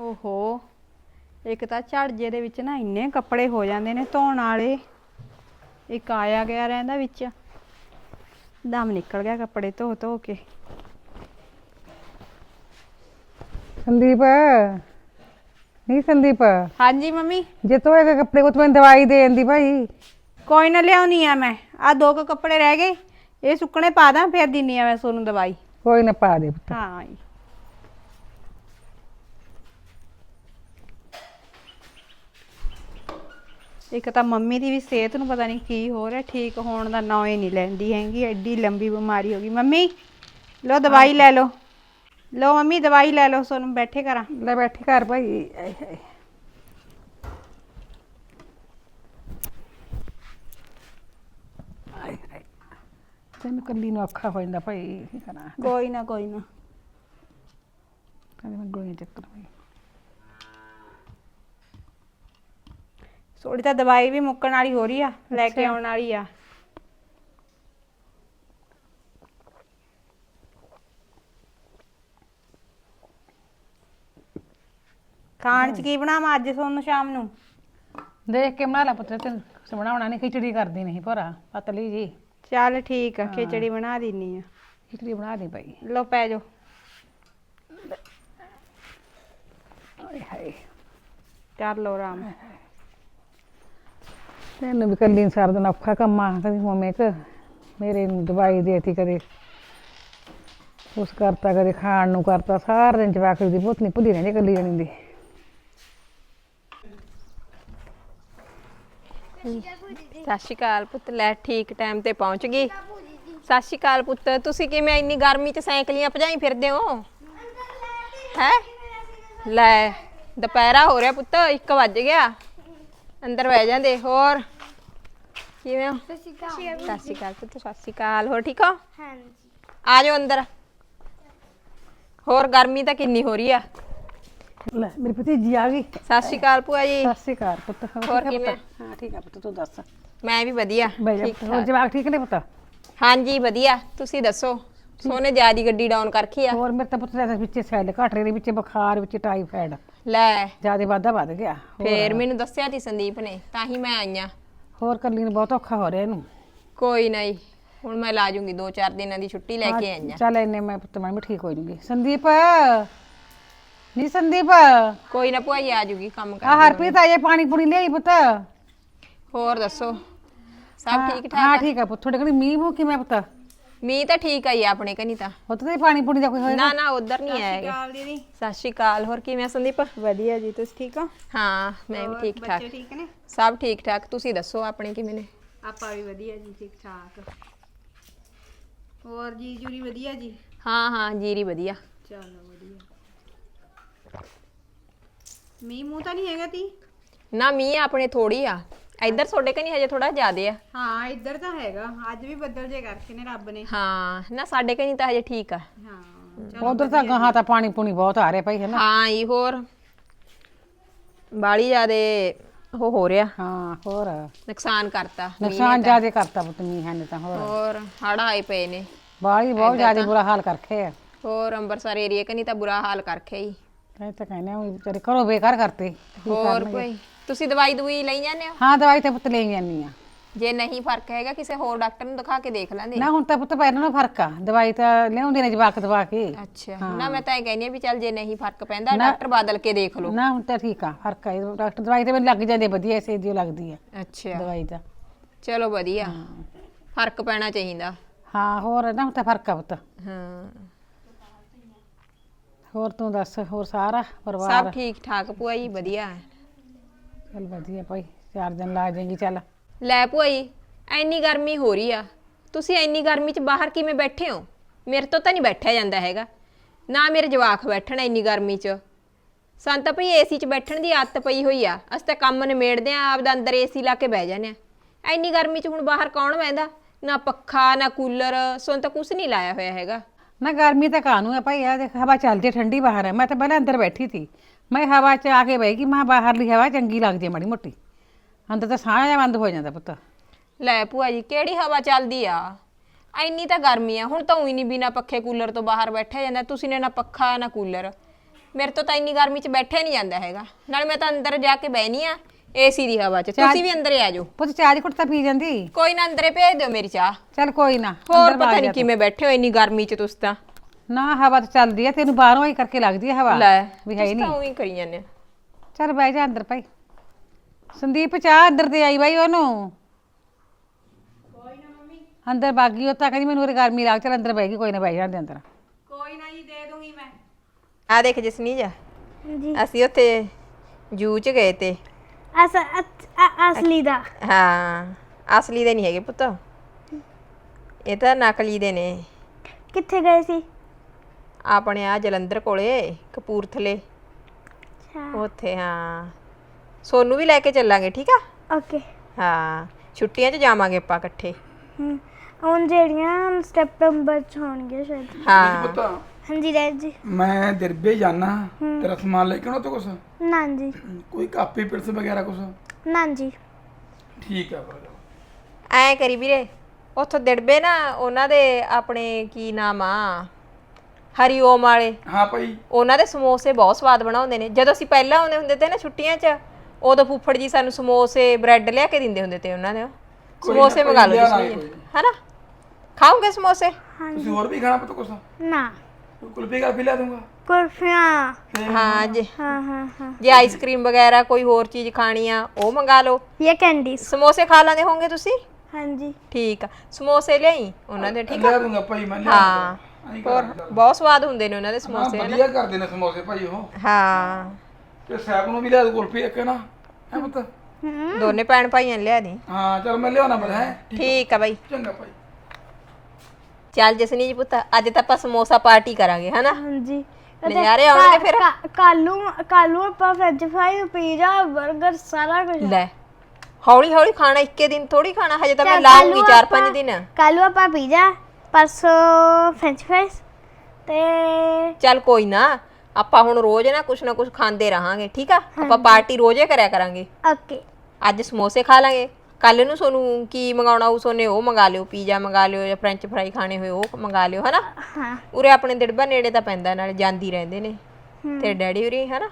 ਓਹੋ ਇੱਕ ਤਾਂ ਝੜਜੇ ਦੇ ਵਿੱਚ ਨਾ ਇੰਨੇ ਕੱਪੜੇ ਹੋ ਜਾਂਦੇ ਨੇ ਧੋਣ ਵਾਲੇ। ਇੱਕ ਆਇਆ ਗਿਆ ਰਹਿੰਦਾ ਵਿੱਚ। ਦਮ ਨਿਕਲ ਗਿਆ ਕੱਪੜੇ ਧੋ ਧੋ ਕੇ। ਸੰਦੀਪ? ਨਹੀਂ ਸੰਦੀਪ? ਹਾਂਜੀ ਮੰਮੀ? ਜੇ ਧੋਏਗਾ ਕੱਪੜੇ ਕੋ ਤੈਨੂੰ ਦਵਾਈ ਦੇ ਦਿੰਦੀ ਭਾਈ। ਕੋਈ ਨਾ ਲਿਆਉਣੀ ਆ ਮੈਂ। ਆ ਦੋ ਕੁ ਕੱਪੜੇ ਰਹਿ ਗਏ। ਇਹ ਸੁੱਕਣੇ ਪਾ ਦਾਂ ਫਿਰ ਦਿੰਨੀ ਆ ਮੈਂ ਤੁਹਾਨੂੰ ਦਵਾਈ। ਕੋਈ ਨਾ ਪਾ ਦੇ ਪੁੱਤ। ਹਾਂ ਜੀ। ਇੱਕ ਤਾਂ ਮੰਮੀ ਦੀ ਵੀ ਸਿਹਤ ਨੂੰ ਪਤਾ ਨਹੀਂ ਕੀ ਹੋ ਰਿਹਾ ਠੀਕ ਹੋਣ ਦਾ ਨਾਂ ਹੀ ਨਹੀਂ ਲੈਂਦੀ ਹੈਗੀ ਐਡੀ ਲੰਬੀ ਬਿਮਾਰੀ ਹੋ ਗਈ। ਮੰਮੀ ਲੋ ਦਵਾਈ ਲੈ ਲਓ। ਲੋ ਮੰਮੀ ਦਵਾਈ ਲੈ ਲਓ ਸੋਨੂੰ ਬੈਠੇ ਕਰਾਂ ਲੈ ਬੈਠੀ ਘਰ ਭਾਈ। ਆਏ ਹਾਏ। ਆਏ ਹਾਏ। ਤੈਨੂੰ ਕੱਲੀ ਨੂੰ ਔਖਾ ਹੋ ਜਾਂਦਾ ਭਾਈ ਕੀ ਕਰਾਂ। ਕੋਈ ਨਾ ਕੋਈ ਨਾ। ਕਹਿੰਦੇ ਮੈਂ ਗੋਲੀ ਚੱਕਰ ਭਾਈ ਥੋੜੀ ਤਾਂ ਦਵਾਈ ਵੀ ਮੁੱਕਣ ਵਾਲੀ ਹੋ ਰਹੀ ਆ ਲੈ ਕੇ ਆਉਣ ਵਾਲੀ ਆ। ਖਾਣ ਚ ਕੀ ਬਣਾਵਾਂ ਅੱਜ ਤੁਹਾਨੂੰ ਸ਼ਾਮ ਨੂੰ? ਦੇਖ ਕੇ ਬਣਾ ਲੈ ਪੁੱਤ ਤੈਨੂੰ ਬਣਾਉਣਾ ਨਹੀਂ ਖਿਚੜੀ ਕਰਦੀ ਨਹੀਂ ਭੋਰਾ ਪਤਲੀ ਜੀ। ਚੱਲ ਠੀਕ ਆ ਖਿਚੜੀ ਬਣਾ ਦਿੰਨੀ ਆ। ਖਿਚੜੀ ਬਣਾ ਦੇ ਭਾਈ ਲੋ ਪੈ ਜਾਓ। ਆਏ ਹਾਏ। ਕਰ ਲੋ ਆਰਾਮ। ਤੈਨੂੰ ਵੀ ਕੱਲੀ ਨੂੰ ਸਾਰਾ ਦਿਨ ਔਖਾ ਕੰਮ ਆ ਕਦੀ ਮਮੇ ਕ ਮੇਰੇ ਨੂੰ ਦਵਾਈ ਦੇਤੀ ਕਦੇ। ਉਸ ਕਰਤਾ ਕਦੇ, ਖਾਣ ਨੂੰ ਕਰਤਾ, ਸਾਰਾ ਦਿਨ ਜਵਾਕ ਦੀ ਪੁੱਤ ਨਹੀਂ ਭੁੱਲੀ ਰਹਿੰਦੀ ਕੱਲੀ ਜਣੀ ਦੀ ਸਤਿ ਸ਼੍ਰੀ ਅਕਾਲ ਪੁੱਤ, ਲੈ ਠੀਕ ਟਾਈਮ ਤੇ ਪਹੁੰਚ ਗਈ। ਸਤਿ ਸ਼੍ਰੀ ਅਕਾਲ ਪੁੱਤ, ਤੁਸੀਂ ਕਿਵੇਂ ਇੰਨੀ ਗਰਮੀ 'ਚ ਸਾਈਕਲੀਆਂ ਭਜਾਈ ਫਿਰਦੇ ਹੋ? ਹੈ? ਲੈ, ਦੁਪਹਿਰਾ ਹੋ ਰਿਹਾ ਪੁੱਤ 1 ਵੱਜ ਗਿਆ। ਅੰਦਰ ਬਹਿ ਜਾਂਦੇ, ਹੋਰ? ਕਿਵੇਂ ਹੋ? ਸਤਿ ਸ਼੍ਰੀ ਅਕਾਲ। ਪੁੱਤ ਸਤਿ ਸ਼੍ਰੀ ਅਕਾਲ। ਹੋਰ ਠੀਕ ਹੋ? ਹਾਂਜੀ। ਆ ਜਾਓ ਅੰਦਰ। ਹੋਰ ਗਰਮੀ ਤਾਂ ਕਿੰਨੀ ਹੋ ਰਹੀ ਆ। ਲੈ ਮੇਰੀ ਭਤੀਜੀ ਆ ਗਈ। ਸਤਿ ਸ਼੍ਰੀ ਅਕਾਲ ਭੂਆ ਜੀ। ਸਤਿ ਸ਼੍ਰੀ ਅਕਾਲ ਪੁੱਤ। ਹੋਰ ਠੀਕ ਆ ਕਿਵੇਂ? ਪੁੱਤ? ਹਾਂ ਠੀਕ ਆ ਪੁੱਤ ਤੂੰ ਦੱਸ। ਮੈਂ ਵੀ ਵਧੀਆ ਬਈ ਜਾ ਪੁੱਤ, ਹੋਰ ਜਵਾਕ ਠੀਕ ਨੇ ਪੁੱਤ? ਹਾਂਜੀ ਵਧੀਆ। ਤੁਸੀਂ ਦੱਸੋ? ਸੋਨੇ ਜਿਆਦੀ ਗੱਡੀ ਡਾਊਨ ਕਰਖੀ ਆ। ਹੋਰ ਮੇਰੇ ਤਾਂ ਪੁੱਤ ਦੇ ਵਿੱਚੇ ਸੈੱਲ ਘਟ ਰਹੇ ਨੇ ਵਿੱਚੇ ਬੁਖਾਰ ਵਿੱਚ ਟਾਈਫਾਇਡ ਲੈ। ਜ਼ਿਆਦਾ ਵਾਧਾ ਵੱਧ ਗਿਆ। ਹੋਰ- ਫੇਰ ਮੈਨੂੰ ਦੱਸਿਆ ਤੀ ਸੰਦੀਪ ਨੇ ਤਾਂ ਹੀ ਮੈਂ ਆਈਆਂ ਹੋਰ ਕੱਲੀ ਨੂੰ ਬਹੁਤ ਔਖਾ ਹੋ ਰਿਹਾ ਇਹਨੂੰ। ਕੋਈ ਨਹੀਂ ਹੁਣ ਮੈਂ ਲਾ ਜੂੰਗੀ 2-4 ਦਿਨਾਂ ਦੀ ਛੁੱਟੀ ਲੈ ਕੇ ਆਈਆਂ ਚੱਲ ਇੰਨੇ ਮੈਂ ਪੁੱਤ ਮੈਂ ਵੀ ਠੀਕ ਹੋ ਜੂਗੀ। ਸੰਦੀਪ ਨਹੀਂ ਸੰਦੀਪ? ਕੋਈ ਨਾ ਭੂਆ ਜੀ ਆ ਜੂਗੀ ਕੰਮ ਆ ਕਰ ਹਰਪ੍ਰੀਤ ਆਏ ਪਾਣੀ ਪੂਣੀ ਲਿਆਈ ਪੁੱਤ। ਹੋਰ ਦੱਸੋ ਸਭ ਠੀਕ ਹਾਂ ਠਾਕ ਠੀਕ ਆ? ਪੁੱਤ ਤੁਹਾਡੇ ਕੋਲ ਮੀਂਹ ਮੂੰਹ ਕਿਵੇਂ ਪੁੱਤ? ਮੀਂਹ ਤਾਂ ਠੀਕ ਆਈ ਆ ਆਪਣੇ ਕਨੀ ਤਾਂ। ਪੁੱਤ ਤੇ ਪਾਣੀ ਪੂਣੀ ਦਾ ਕੋਈ ਹੋਇਆ ਨਾ ਨਾ। ਉਧਰ ਨਹੀਂ ਆਏਗਾ ਕਾਲ ਦੀਦੀ। ਸਤਿ ਸ਼੍ਰੀ ਅਕਾਲ। ਹੋਰ ਕਿਵੇਂ ਆ ਸੰਦੀਪ? ਵਧੀਆ ਜੀ ਤੁਸੀਂ ਠੀਕ ਹੋ? ਹਾਂ ਮੈਂ ਵੀ ਠੀਕ ਠਾਕ। ਬੱਚੇ ਠੀਕ ਨੇ? ਸਭ ਠੀਕ ਠਾਕ। ਤੁਸੀਂ ਦੱਸੋ ਆਪਣੇ ਕਿਵੇਂ ਨੇ? ਆਪਾਂ ਵੀ ਵਧੀਆ ਜੀ ਠੀਕ ਠਾਕ। ਹੋਰ ਜੀ ਜੂਰੀ ਵਧੀਆ ਜੀ? ਹਾਂ ਹਾਂ ਜੀਰੀ ਵਧੀਆ। ਚਲੋ ਵਧੀਆ। ਮੀਂਹ ਮੂੰਹ ਤਾਂ ਨਹੀਂ ਹੈਗਾ ਤੀ? ਨਾ ਮੀਂਹ ਆਪਣੇ ਥੋੜੀ ਆ। ਇੱਧਰ ਤੁਹਾਡੇ ਕਨੀ ਹਜੇ ਥੋੜਾ ਜ਼ਿਆਦੇ ਆ। ਹਾਂ ਇੱਧਰ ਤਾਂ ਹੈਗਾ। ਅੱਜ ਵੀ ਬੱਦਲ ਜੇ ਕਰਕੇ ਨੇ ਰੱਬ ਨੇ। ਹਾਂ ਨਾ ਸਾਡੇ ਕਨੀ ਤਾਂ ਹਜੇ ਠੀਕ ਆ। ਹਾਂ ਉਧਰ ਤਾਂ ਗਾਹਾਂ ਤਾਂ ਪਾਣੀ ਪੂਣੀ ਬਹੁਤ ਆ ਰਿਹਾ ਭਾਈ ਹੈ ਨਾ। ਹਾਂ ਇਹ ਹੋਰ। ਬਾਲੀ ਜਿਆਦੇ ਉਹ ਹੋ ਰਿਹਾ। ਹਾਂ ਹੋਰ। ਨੁਕਸਾਨ ਕਰਤਾ। ਨੁਕਸਾਨ। ਜ਼ਿਆਦਾ ਕਰਤਾ ਪੁੱਤ ਮੀਂਹਾਂ ਨੇ ਤਾਂ ਹੋਰ। ਹੋਰ ਹੜ ਆਏ ਪਏ ਨੇ। ਬਾਹਲੀ ਬਹੁਤ ਜ਼ਿਆਦਾ ਬੁਰਾ ਹਾਲ ਕਰਖੇ ਆ। ਹੋਰ ਅੰਮ੍ਰਿਤਸਰ ਏਰੀਆ ਕਨੀ ਤਾਂ ਬੁਰਾ ਹਾਲ ਕਰਖਿਆ ਹੀ ਇਹ ਤਾਂ ਕਹਿੰਦੇ ਆ ਵੀ ਵਿਚਾਰੇ ਘਰੋਂ ਬੇਕਾਰ ਕਰਤੇ। ਕੀ ਹੋਰ ਕਰਨਗੇ? ਕੋਈ। ਤੁਸੀਂ ਦਵਾਈ ਦਵਾਈ ਲਈ ਜਾਂਦੇ ਹੋ? ਹਾਂ ਦਵਾਈ ਤਾਂ ਪੁੱਤ ਲੈ ਜਾਂਦੀ ਆ ਜੇ ਨਹੀਂ ਫ਼ਰਕ ਹੈਗਾ ਕਿਸੇ ਹੋਰ ਡਾਕਟਰ ਨੂੰ ਦਿਖਾ ਕੇ ਦੇਖ ਲੈਂਦੇ। ਨਾ ਹੁਣ ਤਾਂ ਪੁੱਤ ਪਹਿਲਾਂ ਨਾਲੋਂ ਫ਼ਰਕ ਆ। ਦਵਾਈ ਤਾਂ ਲਿਆਉਂਦੇ ਨੇ ਜਵਾਕ ਦਵਾ ਕੇ। ਅੱਛਾ। ਨਾ ਮੈਂ ਤਾਂ ਇਹ ਕਹਿੰਦੀ ਆ ਵੀ ਚੱਲ ਜੇ ਨਹੀਂ ਫ਼ਰਕ ਪੈਂਦਾ ਡਾਕਟਰ ਬਦਲ ਕੇ ਦੇਖ ਲਓ। ਨਾ ਹੁਣ ਤਾਂ ਠੀਕ ਆ ਫ਼ਰਕ ਆ। ਡਾਕਟਰ ਦਵਾਈ ਤੇ ਮੈਨੂੰ ਲੱਗ ਜਾਂਦੀ ਵਧੀਆ ਇਸੇ ਦੀ ਲੱਗਦੀ ਆ। ਅੱਛਾ। ਦਵਾਈ ਤਾਂ। ਚਲੋ ਵਧੀਆ। ਫ਼ਰਕ ਪੈਣਾ ਚਾਹੀਦਾ। ਹਾਂ ਹੋਰ ਨਾ ਹੁਣ ਤਾਂ ਫ਼ਰਕ ਆ ਪੁੱਤ। ਹਾਂ। ਹੋਰ ਤੂੰ ਦੱਸ ਹੋਰ ਸਾਰਾ ਪਰਿਵਾਰ? ਸਭ ਠੀਕ ਠਾਕ ਭੂਆ ਜੀ ਵਧੀਆ। ਚੱਲ ਵਧੀਆ ਭਾਈ ਚਾਰ ਦਿਨ ਲਾ ਜਾਏਗੀ ਚੱਲ। ਲੈ ਭੂਆ ਜੀ ਐਨੀ ਗਰਮੀ ਹੋ ਰਹੀ ਆ। ਤੁਸੀਂ ਐਨੀ ਗਰਮੀ 'ਚ ਬਾਹਰ ਕਿਵੇਂ ਬੈਠੇ ਹੋ? ਮੇਰੇ ਤੋਂ ਤਾਂ ਨਹੀਂ ਬੈਠਿਆ ਜਾਂਦਾ ਹੈਗਾ। ਨਾ ਮੇਰੇ ਜਵਾਕ ਬੈਠਣ ਐਨੀ ਗਰਮੀ 'ਚ। ਸਾਨੂੰ ਤਾਂ ਭਈ ਏਸੀ 'ਚ ਬੈਠਣ ਦੀ ਆਦਤ ਪਈ ਹੋਈ ਆ। ਅਸੀਂ ਤਾਂ ਕੰਮ ਨਿਮੇੜਦੇ ਆ ਆਪਦਾ ਅੰਦਰ ਏਸੀ ਲਾ ਕੇ ਬਹਿ ਜਾਂਦੇ ਆ। ਐਨੀ ਗਰਮੀ 'ਚ ਹੁਣ ਬਾਹਰ ਕੌਣ ਬਹਿੰਦਾ? ਨਾ ਪੱਖਾ ਨਾ ਕੂਲਰ ਸਾਨੂੰ ਤਾਂ ਕੁਝ ਨਹੀਂ ਲਾਇਆ ਹੋਇਆ ਹੈਗਾ। ਨਾ ਗਰਮੀ ਤਾਂ ਕਾਨੂੰ ਹੈ ਭਾਈ? ਆ ਦੇਖ ਹਵਾ ਚੱਲਦੀ ਠੰਡੀ ਬਾਹਰ ਹੈ ਮੈਂ ਤਾਂ ਪਹਿਲਾਂ ਅੰਦਰ ਬੈਠੀ ਸੀ। ਮੈਂ ਹਵਾ 'ਚ ਆ ਕੇ ਬਹਿ ਗਈ ਮੈਂ ਬਾਹਰਲੀ ਹਵਾ ਚੰਗੀ ਲੱਗਦੀ ਹੈ ਮਾੜੀ ਮੋਟੀ। ਅੰਦਰ ਤਾਂ ਸਾਹ ਜਿਹਾ ਬੰਦ ਹੋ ਜਾਂਦਾ ਪੁੱਤ। ਲੈ ਭੂਆ ਜੀ ਕਿਹੜੀ ਹਵਾ ਚੱਲਦੀ ਆ? ਐਨੀ ਤਾਂ ਗਰਮੀ ਆ ਹੁਣ ਤਾਂ ਉਹੀ ਨਹੀਂ ਬਿਨਾ ਪੱਖੇ ਕੂਲਰ ਤੋਂ ਬਾਹਰ ਬੈਠਿਆ ਜਾਂਦਾ ਤੁਸੀਂ ਨੇ ਨਾ ਪੱਖਾ ਨਾ ਕੂਲਰ। ਮੇਰੇ ਤੋਂ ਤਾਂ ਇੰਨੀ ਗਰਮੀ 'ਚ ਬੈਠਿਆ ਨਹੀਂ ਜਾਂਦਾ ਹੈਗਾ। ਨਾਲ ਮੈਂ ਤਾਂ ਅੰਦਰ ਜਾ ਕੇ ਬਹਿਨੀ ਆ ਏਸੀ ਦੀ ਹਵਾ 'ਚ। ਤੁਸੀਂ ਵੀ ਅੰਦਰ ਆ ਜਾਓ। ਪੁੱਤ ਚਾਹ ਦੀ ਘੁੱਟ ਤਾਂ ਪੀ ਜਾਂਦੀ। ਕੋਈ ਨਾ ਅੰਦਰੇ ਭੇਜ ਦਿਓ ਮੇਰੀ ਚਾਹ। ਚੱਲ ਕੋਈ ਨਾ ਹੋਰ ਅੰਦਰ ਪਤਾ ਵਗ ਨਹੀਂ ਕਿਵੇਂ ਬੈਠੇ ਹੋ ਇੰਨੀ ਗਰਮੀ 'ਚ ਤੁਸੀਂ ਤੂੰ। ਨਾ ਹਵਾ ਤਾਂ ਚੱਲਦੀ ਆ ਤੈਨੂੰ ਬਾਹਰੋਂ ਹੀ ਕਰਕੇ ਲੱਗਦੀ ਆ ਹਵਾ। ਲੈ ਵੀ ਹੈ ਹੀ ਤੁਸੀਂ ਤਾਂ ਨਹੀਂ। ਉਹੀ ਕਰੀ ਜਾਂਦੇ ਹੋ। ਚੱਲ ਬਹਿ ਜਾ ਅੰਦਰ ਭਾਈ। ਸੰਦੀਪ ਚਾਹ ਅੰਦਰ ਤੇ ਆਈ ਬਾਈ ਉਹਨੂੰ। ਕੋਈ ਨਾ ਮੰਮੀ। ਅੰਦਰ ਬਾਗੀ ਉਹ ਤਾਂ ਕਹਿੰਦੀ ਮੈਨੂੰ ਉਰੇ ਗਰਮੀ ਲੱਗ ਚੱਲ ਅੰਦਰ ਬਹਿ ਗਈ ਕੋਈ ਨਾ ਬਹਿ ਜਾਂਦੇ ਅੰਦਰ। ਕੋਈ ਨਾ ਜੀ ਦੇ ਦੂੰਗੀ ਮੈਂ। ਆ ਦੇਖ ਜਸਨੀਜ ਜੀ। ਅਸੀਂ ਉੱਥੇ ਜੂ 'ਚ ਗਏ ਤੇ। ਅਸ ਅਸ- ਅ- ਅਸਲੀ ਦਾ। ਹਾਂ ਅਸਲੀ ਦੇ ਨਹੀਂ ਹੈਗੇ ਪੁੱਤ। ਇਹ ਤਾਂ ਨਕਲੀ ਦੇ ਨੇ। ਕਿੱਥੇ ਗਏ ਸੀ? ਆਪਣੇ ਆ ਜਲੰਧਰ ਕੋਲੇ ਕਪੂਰਥਲੇ। ਅੱਛਾ। ਉੱਥੇ ਹਾਂ। ਸੋਨੂੰ ਵੀ ਲੈ ਕੇ ਚੱਲਾਂਗੇ ਠੀਕ ਆ? ਓਕੇ। ਹਾਂ ਛੁੱਟੀਆਂ 'ਚ ਜਾਵਾਂਗੇ ਆਪਾਂ ਇਕੱਠੇ। ਹਮ ਹੁਣ ਜਿਹੜੀਆਂ ਸਤੰਬਰ ਚ ਹੋਣਗੀਆਂ ਸ਼ਾਇਦ। ਹਾਂ। ਪਤਾ। ਹਾਂਜੀ ਡੈਡ ਜੀ। ਮੈਂ ਦਿਰਬੇ ਜਾਣਾ ਤੇਰਾ ਸਮਾਨ ਲੈ ਕੇ ਆਉਣਾ ਤੇ ਕੁਛ? ਨਾਂ ਜੀ। ਕੋਈ ਕਾਪੀ ਪਿਰਸ ਵਗੈਰਾ ਕੁਛ? ਨਾਂ ਜੀ। ਠੀਕ ਆ ਫਿਰ। ਐ ਕਰੀ ਵੀਰੇ ਉੱਥੋਂ ਦਿੜਬੇ ਨਾ ਉਹਨਾਂ ਦੇ ਆਪਣੇ ਕੀ ਨਾਮ ਆ? ਹਰੀਓਮ ਵਾਲੇ। ਹਾਂ ਭਾਈ। ਉਹਨਾਂ ਦੇ ਸਮੋਸੇ ਬਹੁਤ ਸਵਾਦ ਬਣਾਉਂਦੇ ਨੇ। ਜਦੋਂ ਅਸੀਂ ਪਹਿਲਾਂ ਆਉਂਦੇ ਹੁੰਦੇ ਤੇ ਨਾ ਛੁੱਟੀਆਂ 'ਚ ਉਦੋਂ ਫੁੱਫੜ ਜੀ ਸਾਨੂੰ ਸਮੋਸੇ ਬ੍ਰੈਡ ਲਿਆ ਕੇ ਦਿੰਦੇ ਹੁੰਦੇ ਤੇ ਉਹਨਾਂ ਦੇ ਕੋਈ ਸਮੋਸੇ ਮੰਗਾ ਲਓ ਲਿਆ ਜੀ ਲਾਂਗੇ ਕੋਈ। ਹੈਨਾ? ਖਾਓਗੇ ਸਮੋਸੇ? ਤੁਸੀਂ ਹੋਰ ਵੀ ਖਾਣਾ ਪਤਾ ਕੁਛ? ਨਾ। ਕੁਲਫੀ ਕਾਫੀ ਲਿਆ ਦੂੰਗਾ ਕੁਲਫੀਆਂ। ਹਾਂ ਜੇ। ਹਾਂ ਹਾਂ ਹਾਂ। ਜੇ ਆਈਸਕ੍ਰੀਮ ਵਗੈਰਾ ਕੋਈ ਹੋਰ ਚੀਜ਼ ਖਾਣੀ ਆ ਉਹ ਮੰਗਾ ਲਓ। ਇਹ ਕੈਂਡੀਜ਼। ਸਮੋਸੇ ਖਾ ਲਾਂਦੇ ਹੋਵੋਗੇ ਤੁਸੀਂ? ਹਾਂਜੀ। ਠੀਕ ਆ। ਸਮੋਸੇ ਲਿਆਈ? ਉਹਨਾਂ ਦੇ ਠੀਕ ਆ? ਲਿਆ ਦੂੰਗਾ ਭਾਈ ਮੈਂ ਲਿਆ ਹਾਂ। ਹੋਰ ਬਹੁਤ ਸਵਾਦ ਹੁੰਦੇ ਨੇ ਉਹਨਾਂ ਦੇ ਹਾਂ ਸਮੋਸੇ ਹਨਾ? ਵਧੀਆ ਕਰਦੇ ਨੇ ਸਮੋਸੇ ਭਾਈ ਉਹ। ਹਾਂ। ਤੇ ਸਾਹਿਬ ਨੂੰ ਵੀ ਲਿਆ ਦੂ ਕੁਲਫੀ ਇੱਕ ਨਾ ਹੈ ਪੁੱਤ? ਦੋਨੇ ਭੈਣ ਭਾਈਆਂ ਨੇ ਲਿਆ ਦੀ। ਹਾਂ ਚਲ ਮੈਂ ਲਿਆਉਣਾ ਬਲ ਹੈ? ਠੀਕ ਆ। ਬਾਈ। ਚੰਗਾ ਭਾਈ। ਚੱਲ ਜਸਨੀਤ ਪੁੱਤ ਅੱਜ ਤਾਂ ਆਪਾਂ ਸਮੋਸਾ ਪਾਰਟੀ ਕਰਾਂਗੇ ਹਨਾ? ਹਾਂਜੀ। ਨਜ਼ਾਰੇ ਆਉਣਗੇ ਫਿਰ। ਕਾਲੂ ਕਾਲੂ ਆਪਾਂ ਫ੍ਰੈਂਚ ਫਰਾਈ ਪੀਜ਼ਾ 버ਗਰ ਸਾਰਾ ਕੁਝ ਲੈ ਹੌਲੀ ਹੌਲੀ ਖਾਣਾ ਇੱਕੇ ਦਿਨ ਥੋੜੀ ਖਾਣਾ ਹਜੇ ਤਾਂ ਮੈਂ ਲਾਉਂਗੀ 4-5 ਦਿਨ। ਕਾਲੂ ਆਪਾਂ ਪੀਜ਼ਾ ਪਰਸੋਂ ਫ੍ਰੈਂਚ ਫਰਾਈਜ਼ ਤੇ ਚੱਲ ਕੋਈ ਨਾ ਆਪਾਂ ਹੁਣ ਰੋਜ਼ ਨਾ ਕੁਛ ਨਾ ਕੁਛ ਖਾਂਦੇ ਰਹਾਂਗੇ ਠੀਕ ਆ? ਆਪਾਂ ਪਾਰਟੀ ਰੋਜ਼ੇ ਕਰਿਆ ਕਰਾਂਗੇ। ਓਕੇ। ਅੱਜ ਸਮੋਸੇ ਖਾ ਲਾਂਗੇ। ਕੱਲ ਨੂੰ ਸੋਨੂੰ ਕੀ ਮੰਗਾਉਣਾ ਉਹ ਸੋਨੇ ਉਹ ਮੰਗਾ ਲਿਓ ਪੀਜ਼ਾ ਮੰਗਾ ਲਿਓ ਜਾਂ ਫ੍ਰੈਂਚ ਫਰਾਈ ਖਾਣੇ ਹੋਏ ਉਹ ਮੰਗਾ ਲਿਓ ਹਨਾ? ਹਾਂ। ਉਰੇ ਆਪਣੇ ਦਿੜਬਾ ਨੇੜੇ ਤਾਂ ਪੈਂਦਾ ਨਾਲ ਜਾਂਦੀ ਰਹਿੰਦੇ ਨੇ। ਤੇ ਡੈਡੀ ਉਰੇ ਹਨਾ?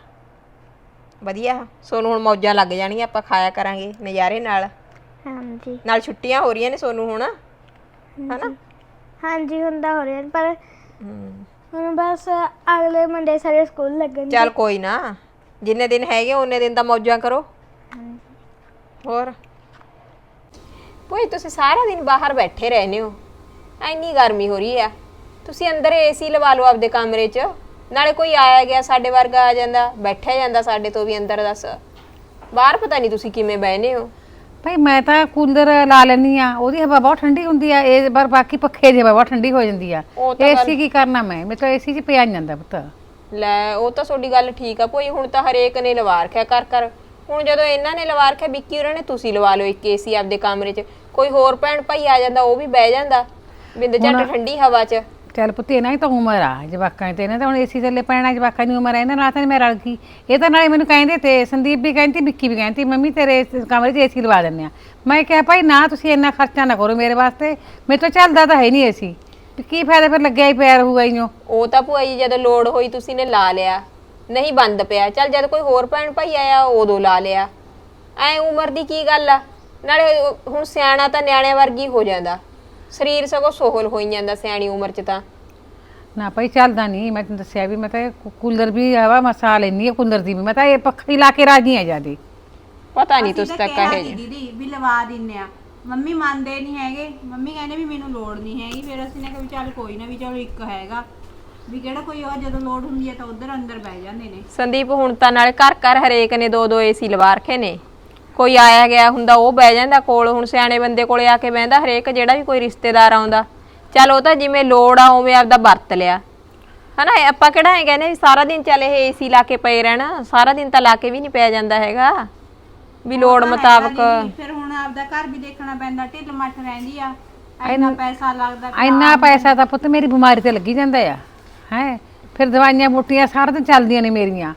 ਵਧੀਆ। ਸੋਨੂੰ ਹੁਣ ਮੌਜਾਂ ਲੱਗ ਜਾਣਗੀਆਂ ਆਪਾਂ ਖਾਇਆ ਕਰਾਂਗੇ ਨਜ਼ਾਰੇ ਨਾਲ। ਹਾਂਜੀ। ਨਾਲ ਛੁੱਟੀਆਂ ਹੋ ਰਹੀਆਂ ਨੇ ਸੋਨੂੰ ਹੁਣ ਹਨਾ? ਹਾਂਜੀ ਹੁੰਦਾ ਹੋ ਰਿਹਾ ਪਰ ਹੁਣ ਬਸ ਅਗਲੇ ਮੰਡੇ ਸਾਰੇ ਸਕੂਲ ਲੱਗਣ ਚੱਲ ਕੋਈ ਨਾ ਜਿੰਨੇ ਦਿਨ ਹੈਗੇ ਉਹਨੇ ਦਿਨ ਤਾਂ ਮੌਜਾਂ ਕਰੋ। ਹੋਰ? ਕੋਈ ਤੁਸੀਂ ਸਾਰਾ ਦਿਨ ਬਾਹਰ ਬੈਠੇ ਰਹਿੰਦੇ ਹੋ। ਐਨੀ ਗਰਮੀ ਹੋ ਰਹੀ ਆ। ਤੁਸੀਂ ਅੰਦਰ ਏਸੀ ਲਵਾ ਲਓ ਆਪਦੇ ਕਮਰੇ 'ਚ। ਨਾਲੇ ਕੋਈ ਆਇਆ ਗਿਆ ਸਾਡੇ ਵਰਗਾ ਆ ਜਾਂਦਾ ਬੈਠਿਆ ਜਾਂਦਾ ਸਾਡੇ ਤੋਂ ਵੀ ਅੰਦਰ ਦੱਸ। ਬਾਹਰ ਪਤਾ ਨਹੀਂ ਤੁਸੀਂ ਕਿਵੇਂ ਬਹਿਨੇ ਹੋ। ਭਾਈ ਮੈਂ ਤਾਂ ਕੂਲਰ ਲਾ ਲੈਣੀ ਆ ਉਹਦੀ ਹਵਾ ਬਹੁਤ ਠੰਡੀ ਹੁੰਦੀ ਆ ਇਹ ਪਰ ਬਾਕੀ ਪੱਖੇ ਦੀ ਹਵਾ ਬਹੁਤ ਠੰਡੀ ਹੋ ਜਾਂਦੀ ਆ। ਉਹ ਤਾਂ ਏਸੀ ਕੀ ਕਰਨਾ ਮੈਂ? ਮੈਂ ਤਾਂ ਏਸੀ 'ਚ ਪਿਆ ਜਾਂਦਾ ਪੁੱਤ। ਲੈ ਉਹ ਤਾਂ ਤੁਹਾਡੀ ਗੱਲ ਠੀਕ ਆ ਭੋਈ ਹੁਣ ਤਾਂ ਹਰੇਕ ਨੇ ਲਵਾ ਰੱਖਿਆ ਕਰ ਕਰ ਹੁਣ ਜਦੋਂ ਇਹਨਾਂ ਨੇ ਲਵਾ ਰੱਖਿਆ ਵਿੱਕੀ ਉਹਨਾਂ ਨੇ ਤੁਸੀਂ ਲਵਾ ਲਓ ਇੱਕ ਏਸੀ ਆਪਦੇ ਕਮਰੇ 'ਚ। ਕੋਈ ਹੋਰ ਭੈਣ ਭਾਈ ਆ ਜਾਂਦਾ ਉਹ ਵੀ ਬਹਿ ਜਾਂਦਾ। ਬਿੰਦ ਝੱਟ ਠੰਡੀ ਹਵਾ 'ਚ। ਚੱਲ ਪੁੱਤ, ਇਹਨਾਂ ਦੀ ਤਾਂ ਉਮਰ ਆ, ਜਵਾਕਾਂ ਦੀ ਤੇ ਇਹਨਾਂ ਤਾਂ ਹੁਣ ਏਸੀ ਥੱਲੇ ਪੈਣਾ, ਜਵਾਕਾਂ ਦੀ ਉਮਰ ਆ, ਇਹਨਾਂ ਨਾਲ ਤਾਂ ਮੈਂ ਰਲ ਗਈ। ਇਹ ਤਾਂ ਨਾਲੇ ਮੈਨੂੰ ਕਹਿੰਦੇ ਤੇ, ਸੰਦੀਪ ਵੀ ਕਹਿੰਦੀ, ਵਿੱਕੀ ਵੀ ਕਹਿੰਦੀ, ਮੰਮੀ, ਤੇਰੇ ਇਸ ਕਮਰੇ 'ਚ ਏਸੀ ਲਵਾ ਦਿੰਦੇ ਆ। ਮੈਂ ਕਿਹਾ, ਭਾਈ, ਨਾ ਤੁਸੀਂ ਇੰਨਾ ਖਰਚਾ ਨਾ ਕਰੋ ਮੇਰੇ ਵਾਸਤੇ, ਮੇਰੇ ਤੋਂ ਚੱਲਦਾ ਤਾਂ ਹੈ ਨਹੀਂ ਏਸੀ। ਵੀ ਕੀ ਫਾਇਦਾ ਫਿਰ ਲੱਗਿਆ ਹੀ ਪਿਆ ਰਹੂਗਾ ਇਓ ਉਹ ਤਾਂ ਭੂਆ ਜੀ, ਜਦੋਂ ਲੋੜ ਹੋਈ ਤੁਸੀਂ ਨੇ ਲਾ ਲਿਆ। ਨਹੀਂ ਬੰਦ ਪਿਆ। ਚੱਲ ਜਦ ਕੋਈ ਹੋਰ ਭੈਣ ਭਾਈ ਆਇਆ ਉਦੋਂ ਲਾ ਲਿਆ। ਐ ਉਮਰ ਦੀ ਕੀ ਗੱਲ ਆ? ਨਾਲੇ ਹੁਣ ਸਿਆਣਾ ਤਾਂ ਨਿਆਣਿਆਂ ਵਰਗੀ ਹੋ ਜਾਂਦਾ। ਸਰੀਰ ਸਗੋਂ ਸੋਹਲ ਹੋਈ ਜਾਂਦਾ ਸਿਆਣੀ ਉਮਰ 'ਚ ਤਾਂ। ਨਾ ਭਾਈ ਚੱਲਦਾ ਨਹੀਂ ਮੈਂ ਤੈਨੂੰ ਦੱਸਿਆ ਵੀ ਮੈਂ ਤਾਂ ਇਹ ਕੂ- ਕੂਲਰ ਵੀ ਹਵਾ ਮਸਾ ਲੈਣੀ ਆ ਕੂਲਰ ਦੀ ਵੀ। ਮੈਂ ਤਾਂ ਇਹ ਪੱਖਾ ਹੀ ਲਾ ਕੇ ਰਾਜੀ ਆ ਜਿਆਦੀ। ਪਤਾ ਨਹੀਂ ਤੁਸੀਂ ਤਾਂ ਕਿਹਾ ਕਹੇ ਸੀ ਦੀਦੀ ਵੀ ਲਵਾ ਦਿੰਨੇ ਆ। ਮੰਮੀ ਮੰਨਦੇ ਨਹੀਂ ਹੈਗੇ। ਮੰਮੀ ਕਹਿੰਦੇ ਵੀ ਮੈਨੂੰ ਲੋੜ ਨਹੀਂ ਹੈਗੀ। ਫਿਰ ਅਸੀਂ ਨੇ ਕਿਹਾ ਵੀ ਚੱਲ ਕੋਈ ਨਾ ਵੀ ਚਲੋ ਇੱਕ ਹੈਗਾ। ਵੀ ਕਿਹੜਾ ਕੋਈ ਉਹ ਜਦੋਂ ਲੋੜ ਹੁੰਦੀ ਹੈ ਤਾਂ ਉਧਰ ਅੰਦਰ ਬਹਿ ਜਾਂਦੇ ਨੇ। ਸੰਦੀਪ ਹੁਣ ਤਾਂ ਨਾਲੇ ਘਰ ਘਰ ਹਰੇਕ ਨੇ ਦੋ ਦੋ ਏਸੀ ਲਵਾ ਰੱਖੇ ਨੇ। ਕੋਈ ਆਇਆ ਗਿਆ ਹੁੰਦਾ ਉਹ ਬਹਿ ਜਾਂਦਾ ਕੋਲ ਹੁਣ ਸਿਆਣੇ ਬੰਦੇ ਕੋਲੇ ਆ ਕੇ ਬਹਿੰਦਾ ਹਰੇਕ ਜਿਹੜਾ ਵੀ ਕੋਈ ਰਿਸ਼ਤੇਦਾਰ ਆਉਂਦਾ। ਚੱਲ ਉਹ ਤਾਂ ਜਿਵੇਂ ਲੋੜ ਆ ਉਵੇਂ ਆਪਦਾ ਵਰਤ ਲਿਆ। ਹਨਾ ਆਪਾਂ ਕਿਹੜਾ ਐ ਕਹਿੰਦੇ ਵੀ ਸਾਰਾ ਦਿਨ ਚੱਲ ਇਹ ਏਸੀ ਲਾ ਕੇ ਪਏ ਰਹਿਣਾ ਸਾਰਾ ਦਿਨ ਤਾਂ ਲਾ ਕੇ ਵੀ ਨਹੀਂ ਪਿਆ ਜਾਂਦਾ ਹੈਗਾ। ਵੀ ਲੋੜ ਮੁਤਾਬਕ ਫਿਰ ਹੁਣ ਆਪਦਾ ਘਰ ਵੀ ਦੇਖਣਾ ਪੈਂਦਾ ਢਿੱਲ ਮੱਠ ਰਹਿੰਦੀ ਆ। ਇੰਨਾ ਪੈਸਾ ਲੱਗਦਾ ਇੰਨਾ ਪੈਸਾ ਤਾਂ ਪੁੱਤ ਮੇਰੀ ਬਿਮਾਰੀ ਤੇ ਲੱਗੀ ਜਾਂਦਾ ਆ ਹੈ। ਫਿਰ ਦਵਾਈਆਂ ਬੂਟੀਆਂ ਸਾਰਾ ਦਿਨ ਚੱਲਦੀਆਂ ਨੇ ਮੇਰੀਆਂ।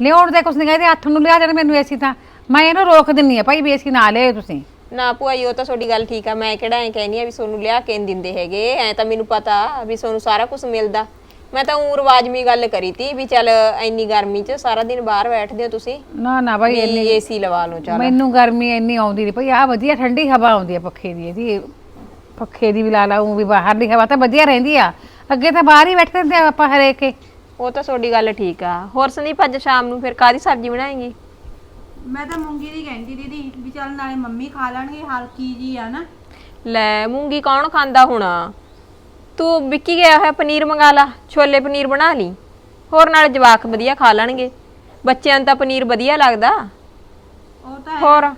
ਲਿਆਉਣ ਦੇ ਕੁਛ ਨਹੀਂ ਕਹਿੰਦੇ ਹੱਥ ਨੂੰ ਲਿਆ ਜਾਣ ਮੈਨੂੰ ਏਸੀ ਤਾਂ। ਮੈਂ ਇਹਨੂੰ ਰੋਕ ਦਿੰਨੀ ਆ ਭਾਈ ਏਸੀ ਨਾ ਲਿਆਓ ਤੁਸੀਂ। ਨਾ ਭੂਆ ਜੀ ਉਹ ਤਾਂ ਤੁਹਾਡੀ ਗੱਲ ਠੀਕ ਆ ਮੈਂ ਕਿਹੜਾ ਐ ਕਹਿੰਦੀ ਆ ਵੀ ਸੋਨੂੰ ਲਿਆ ਕੇ ਨੀ ਦਿੰਦੇ ਹੈਗੇ ਐ ਤਾਂ ਮੈਨੂੰ ਪਤਾ ਵੀ ਸੋਨੂੰ ਸਾਰਾ ਕੁਝ ਮਿਲਦਾ। ਮੈਂ ਤਾਂ ਉਂ ਰਵਾਜਮੀ ਗੱਲ ਕਰੀ ਤੀ ਵੀ ਚੱਲ ਇੰਨੀ ਗਰਮੀ 'ਚ ਸਾਰਾ ਦਿਨ ਬਾਹਰ ਬੈਠਦੇ ਹੋ ਤੁਸੀਂ ਨਾ ਨਾ ਬਾਈ ਵੀ ਏਸੀ ਲਵਾ ਲਓ ਚੱਲ। ਮੈਨੂੰ ਗਰਮੀ ਇੰਨੀ ਆਉਂਦੀ ਨਹੀਂ ਭਈ ਆ ਵਧੀਆ ਠੰਡੀ ਹਵਾ ਆਉਂਦੀ ਆ ਪੱਖੇ ਦੀ ਇਹਦੀ ਪੱਖੇ ਦੀ ਵੀ ਲਾ ਲਾ ਉਹ ਵੀ ਬਾਹਰਲੀ ਹਵਾ ਤਾਂ ਵਧੀਆ ਰਹਿੰਦੀ ਆ। ਅੱਗੇ ਤਾਂ ਬਾਹਰ ਹੀ ਬੈਠਦੇ ਹੁੰਦੇ ਆ ਆਪਾਂ ਹਰੇਕ। ਉਹ ਤਾਂ ਤੁਹਾਡੀ ਗੱਲ ਠੀਕ ਆ। ਹੋਰ ਸੰਦੀਪ ਅੱਜ ਸ਼ਾਮ ਨੂੰ ਫਿਰ ਕਾਦੀ ਸਬਜ਼ੀ ਬਣਾਏਗੀ? ਮੈਂ ਤਾਂ ਮੂੰਗੀ ਦੀ ਕਹਿੰਦੀ ਦੀਦੀ ਵੀ ਚੱਲ ਨਾਲੇ ਮੰਮੀ ਖਾ ਲੈਣਗੇ ਹਲਕੀ ਜੀ ਆ ਨਾ। ਲੈ ਮੂੰਗੀ ਕੌਣ ਖਾਂਦਾ ਹੋਣਾ? ਤੂੰ ਵਿੱਕੀ ਗਿਆ ਹੋਇਆ ਪਨੀਰ ਮੰਗਾ ਲਾ ਛੋਲੇ ਪਨੀਰ ਬਣਾ ਲਈ। ਹੋਰ ਨਾਲ ਜਵਾਕ ਵਧੀਆ ਖਾ ਲੈਣਗੇ। ਬੱਚਿਆਂ ਨੂੰ ਤਾਂ ਪਨੀਰ ਵਧੀਆ ਲੱਗਦਾ। ਉਹ ਤਾਂ ਹੈ। ਹੋਰ?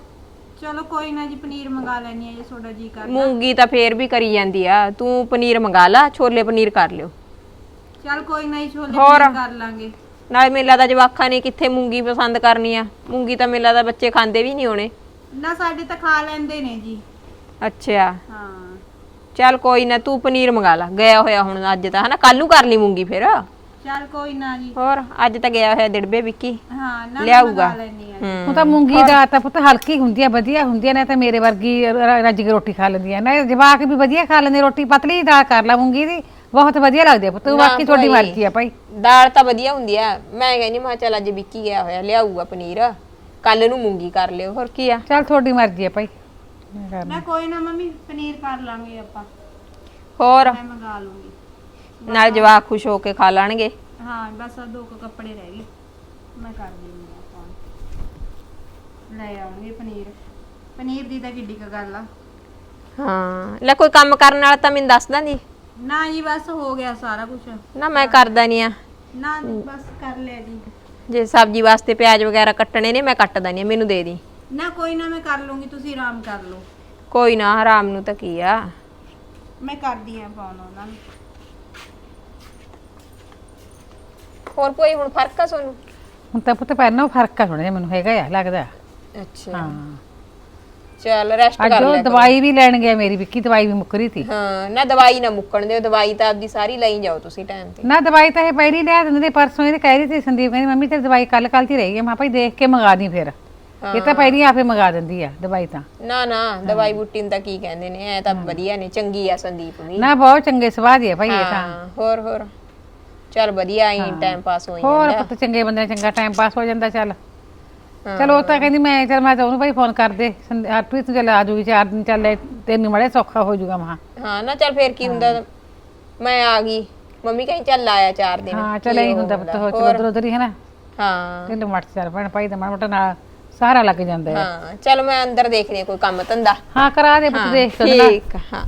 ਚਲੋ ਕੋਈ ਨਾ ਜੀ ਪਨੀਰ ਮੰਗਾ ਲੈਣੀ ਆ ਜੇ ਤੁਹਾਡਾ ਜੀ ਕਰ ਮੂੰਗੀ ਤਾਂ ਫੇਰ ਵੀ ਕਰੀ ਜਾਂਦੀ ਆ। ਤੂੰ ਪਨੀਰ ਮੰਗਾ ਲਾ ਛੋਲੇ ਪਨੀਰ ਕਰ ਲਿਓ। ਚੱਲ ਕੋਈ ਨਾ ਜੀ ਛੋਲੇ ਹੋਰ? ਪਨੀਰ ਕਰ ਲਾਂਗੇ। ਨਾਲੇ ਮੇਲਾ ਦਾ ਜਵਾਕਾਂ ਨੇ ਕਿੱਥੇ ਮੂੰਗੀ ਪਸੰਦ ਕਰਨੀ ਆ? ਮੂੰਗੀ ਤਾਂ ਮੇਲਾ ਦਾ ਬੱਚੇ ਖਾਂਦੇ ਵੀ ਨਹੀਂ ਹੋਣੇ। ਨਾ ਸਾਡੇ ਤਾਂ ਖਾ ਲੈਂਦੇ ਨੇ ਜੀ। ਅੱਛਾ। ਹਾਂ। ਚੱਲ ਕੋਈ ਨਾ ਤੂੰ ਪਨੀਰ ਮੰਗਾ ਲਾ। ਗਿਆ ਹੋਇਆ ਹੁਣ ਅੱਜ ਤਾਂ ਹਨਾ? ਕੱਲ ਨੂੰ ਕਰ ਲਈ ਮੂੰਗੀ ਫਿਰ। ਚੱਲ ਕੋਈ ਨਾ ਜੀ। ਹੋਰ ਅੱਜ ਤਾਂ ਗਿਆ ਹੋਇਆ ਦਿੜਬੇ ਵਿੱਕੀ। ਹਾਂ ਨਾ ਲਿਆਊਗਾ। ਉਹ ਤਾਂ ਮੂੰਗੀ ਦਾ ਤਾਂ ਪੁੱਤ ਹਲਕੀ ਹੁੰਦੀ ਆ ਵਧੀਆ ਹੁੰਦੀ ਆ ਨਾ ਤਾਂ ਮੇਰੇ ਵਰਗੀ ਰੱਜ ਕੇ ਰੋਟੀ ਖਾ ਲੈਂਦੀ ਆ। ਨਾ ਜਵਾਕ ਵੀ ਵਧੀਆ ਖਾ ਲੈਂਦੇ ਰੋਟੀ ਪਤਲੀ ਦਾਲ ਕਰ ਲਾ ਮੂੰਗੀ ਦੀ। ਬਹੁਤ ਵਧੀਆ ਲੱਗਦੀ ਆ ਪੁੱਤ ਬਾਕੀ ਤੁਹਾਡੀ ਭਾਈ। ਮਰਜ਼ੀ ਆ ਭਾਈ। ਦਾਲ ਤਾਂ ਵਧੀਆ ਹੁੰਦੀ ਆ। ਮੈਂ ਕਹਿੰਦੀ ਮੈਂ ਚੱਲ ਅੱਜ ਵਿੱਕੀ ਗਿਆ ਹੋਇਆ ਲਿਆਊਗਾ ਪਨੀਰ। ਕੱਲ ਨੂੰ ਮੂੰਗੀ ਕਰ ਲਿਓ ਹੋਰ ਕੀ ਆ? ਚੱਲ ਤੁਹਾਡੀ ਮਰਜ਼ੀ ਆ ਭਾਈ। ਮੈਂ ਕਰਨਾ। ਨਾ ਕੋਈ ਨਾ ਮੰਮੀ ਪਨੀਰ ਕਰ ਲਾਂਗੇ ਆਪਾਂ। ਹੋਰ? ਮੈਂ ਮੰਗਾ ਲੂੰਗੀ। ਨਾਲ ਜਵਾਕ ਖੁਸ਼ ਹੋ ਕੇ ਖਾ ਲੈਣਗੇ। ਹਾਂ ਬਸ ਆ ਦੋ ਕੁ ਕੱਪੜੇ ਰਹਿ ਗਏ। ਮੈਂ ਕਰ ਦਿੰਦੀ ਆ ਆਪਾਂ ਲੈ ਆਉਂਗੇ ਪਨੀਰ। ਪਨੀਰ ਦੀ ਤਾਂ ਕਿੱਡੀ ਕੁ ਗੱਲ ਆ। ਹਾਂ ਲੈ ਕੋਈ ਕੰਮ ਕਰਨ ਵਾਲਾ ਤਾਂ ਮੈਨੂੰ ਦੱਸ ਦਾਂਦੀ ਨਾ ਜੀ ਬਸ ਹੋ ਗਿਆ ਸਾਰਾ ਕੁਝ ਨਾ ਮੈਂ ਕਰਦਾ ਨਹੀਂ ਆ। ਨਾ ਜੀ ਬਸ ਕਰ ਲਿਆ ਜੀ। ਜੇ ਸਬਜ਼ੀ ਵਾਸਤੇ ਪਿਆਜ਼ ਵਗੈਰਾ ਕੱਟਣੇ ਨੇ ਮੈਂ ਕੱਟ ਦਾਨੀ ਆ ਮੈਨੂੰ ਦੇ ਦੀ। ਨਾ ਕੋਈ ਨਾ ਮੈਂ ਕਰ ਲੂੰਗੀ ਤੁਸੀਂ ਆਰਾਮ ਕਰ ਲਓ। ਕੋਈ ਨਾ ਆਰਾਮ ਨੂੰ ਤਾਂ ਕੀ ਆ। ਮੈਂ ਕਰਦੀ ਆ ਫੋਨ ਉਹਨਾਂ ਨੂੰ। ਹੋਰ ਕੋਈ ਹੁਣ ਫ਼ਰਕ ਆ ਤੁਹਾਨੂੰ? ਹੁਣ ਤਾਂ ਪੁੱਤ ਪਹਿਲਾਂ ਫ਼ਰਕ ਆ ਥੋੜਾ ਜਿਹਾ ਮੈਨੂੰ ਹੈਗਾ ਆ ਲੱਗਦਾ। ਅੱਛਾ। ਹਾਂ। ਚੱਲ ਰੈਸਟ ਅੱਜ ਕਰ ਉਹ ਲੈ ਕਰੋ। ਦਵਾਈ ਵੀ ਲੈਣ ਗਿਆ ਮੇਰੀ ਵਿੱਕੀ ਦਵਾਈ ਵੀ ਮੁੱਕ ਰਹੀ ਸੀ। ਹਾਂ ਨਾ ਦਵਾਈ ਨਾ ਮੁੱਕਣ ਦਿਓ ਦਵਾਈ ਤਾਂ ਆਪਦੀ ਸਾਰੀ ਲਈ ਜਾਓ ਤੁਸੀਂ ਟਾਈਮ ਤੇ। ਨਾ ਦਵਾਈ ਤਾਂ ਇਹ ਪਹਿਲੀ ਲਿਆ ਦਿੰਦੇ ਤੇ ਪਰਸੋਂ ਇਹ ਕਹਿ ਰਹੀ ਸੀ ਸੰਦੀਪ ਕਹਿੰਦੀ ਮੰਮੀ ਤੇਰੀ ਦਵਾਈ ਕੱਲ ਕੱਲ ਦੀ ਰਹੀ ਹੈ ਮੈਂ ਕਿਹਾ ਭਾਈ ਦੇਖ ਕੇ ਮੰਗਾ ਦੀ ਫਿਰ। ਇਹ ਤਾਂ ਪਹਿਲੀ ਆਪੇ ਮੰਗਾ ਦਿੰਦੀ ਆ ਦਵਾਈ ਤਾਂ। ਨਾ ਨਾ ਦਵਾਈ ਬੂਟੀ ਨੂੰ ਤਾਂ ਕੀ ਕਹਿੰਦੇ ਨੇ ਐ ਤਾਂ ਵਧੀਆ ਨੇ ਚੰਗੀ ਆ ਸੰਦੀਪ ਵੀ। ਨਾ ਬਹੁਤ ਚੰਗੇ ਸੁਭਾਅ ਦੀ ਆ ਭਾਈ ਇਹ ਤਾਂ। ਹਾਂ ਹੋਰ ਹੋਰ। ਚੱਲ ਵਧੀਆ ਹੀ। ਟਾਈਮ ਪਾਸ ਹੋਈ ਹੋਰ ਜਾਂਦਾ। ਪੁੱਤ ਚੰਗੇ ਬੰਦੇ ਨਾਲ ਚੰਗਾ ਟਾਈਮ ਪਾਸ ਹੋ ਜਾਂਦਾ ਚੱਲ। ਚਲੋ ਉਹ ਤਾਂ ਕਹਿੰਦੀ ਮੈਂ ਚੱਲ ਮੈਂ ਤਾਂ ਉਹਨੂੰ ਭਾਈ ਫੋਨ ਕਰ ਦੇ। ਸੰਦ- ਹਰਪ੍ਰੀਤ ਤੂੰ ਚੱਲ ਆ ਜੂਗੀ ਚਾਰ ਦਿਨ ਚੱਲ ਇਹ ਤੈਨੂੰ ਮੜੇ ਸੌਖਾ ਹੋ ਜਾਊਗਾ ਮਹਾ। ਹਾਂ ਨਾ ਚੱਲ ਫੇਰ ਕੀ ਹੁੰਦਾ ਮੈਂ ਆ ਗਈ। ਮੰਮੀ ਕਹਿੰਦੀ ਚੱਲ ਆਇਆ ਚਾਰ ਦਿਨ। ਹਾਂ ਚੱਲ ਕੀ ਹੁੰਦਾ ਪੁੱਤ ਹੋ ਚਲ ਉਧਰ ਉਧਰ ਹੀ ਹੈ ਨਾ। ਹਾਂ। ਢਿੱਲ ਮੱਟ ਚੱਲ ਭੈਣ ਭਾਈ ਦਾ ਮਾੜਾ ਮੋਟਾ ਨਾਲ ਸਾਰਾ ਲੱਗ ਜਾਂਦਾ ਹੈ। ਹਾਂ ਚਲ ਮੈਂ ਅੰਦਰ ਦੇਖਦੀ ਹਾਂ ਕੋਈ ਕੰਮ ਧੰਦਾ। ਹਾਂ ਕਰਾ ਦੇ ਪੁੱਤ ਦੇਖ ਕੇ। ਠੀਕ ਆ, ਹਾਂ।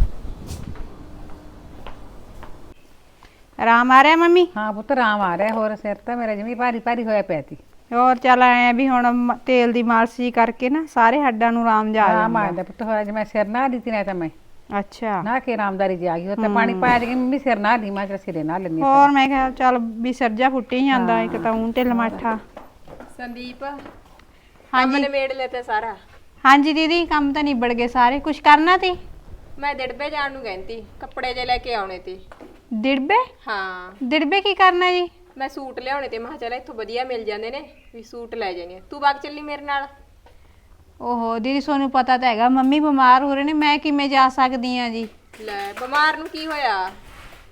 ਆਰਾਮ ਆ ਰਿਹਾ ਮੰਮੀ? ਹਾਂ ਪੁੱਤ ਆਰਾਮ ਆ ਰਿਹਾ ਹੋਰ ਸਿਰ ਤਾਂ ਮੇਰਾ ਜਿਵੇਂ ਭਾਰੀ ਭਾਰੀ ਹੋਇਆ ਪਿਆ ਸੀ। ਹੋਰ ਚੱਲ ਆਏ ਵੀ ਹੁਣ ਮ- ਤੇਲ ਦੀ ਮਾਲਸ਼ ਕਰਕੇ ਨਾ ਸਾਰੇ ਹੱਡਾਂ ਨੂੰ ਆਰਾਮ ਜਾ ਆ ਆਰਾਮ ਜਾਂਦਾ। ਪੁੱਤ ਹੋਇਆ ਜਿਵੇਂ ਸਿਰ ਨਾ ਦਿੱਤੀ ਨਾ ਤਾਂ ਮੈਂ। ਅੱਛਾ। ਨਾ ਕੇ ਆਰਾਮਦਾਰੀ ਜੀ ਆ ਗਈ ਉਹ ਤਾਂ ਪਾਣੀ ਪਾਇਆ ਜੀ ਮੰਮੀ ਸਿਰ ਨਾ ਦੀ ਮੈਂ ਚਲ ਸਿਰੇ ਨਾ ਲੈਣੀ ਹੋਰ ਮੈਂ ਕਿਹਾ ਚੱਲ ਵੀ ਸਰਜਾ ਫੁੱਟੀ ਹੀ ਜਾਂਦਾ ਇੱਕ ਤਾਂ ਊਂ ਢਿੱਲ ਮੱਠਾ। ਸੰਦੀਪ ਹਾਂਜੀ। ਨਿਮੇੜ ਲੈਤੇ ਸਾਰਾ। ਹਾਂਜੀ ਦੀਦੀ ਕੰਮ ਤਾਂ ਨਿਬੜ ਗਏ ਸਾਰੇ। ਕੁਝ ਕਰਨਾ ਤੀ ਮੈਂ ਦਿੜਬੇ ਜਾਣ ਨੂੰ ਕਹਿੰਦੀ ਕੱਪੜੇ ਜੇ ਲੈ ਕੇ ਆਉਣੇ ਤੇ ਦਿੜਬੇ? ਹਾਂ। ਦਿੜਬੇ ਕੀ ਕਰਨਾ ਜੀ? ਮੈਂ ਸੂਟ ਲਿਆਉਣੇ ਤੇ ਮੈਂ ਕਿਹਾ ਚੱਲ ਇੱਥੋਂ ਵਧੀਆ ਮਿਲ ਜਾਂਦੇ ਨੇ ਵੀ ਸੂਟ ਲੈ ਜਾਣੇ ਆ। ਤੂੰ ਬਾਗ ਚੱਲੀ ਮੇਰੇ ਨਾਲ? ਓਹੋ ਦੀਦੀ ਤੁਹਾਨੂੰ ਪਤਾ ਤਾਂ ਹੈਗਾ। ਮੰਮੀ ਬਿਮਾਰ ਹੋ ਰਹੇ ਨੇ ਮੈਂ ਕਿਵੇਂ ਜਾ ਸਕਦੀ ਆ ਜੀ? ਲੈ ਬਿਮਾਰ ਨੂੰ ਕੀ ਹੋਇਆ?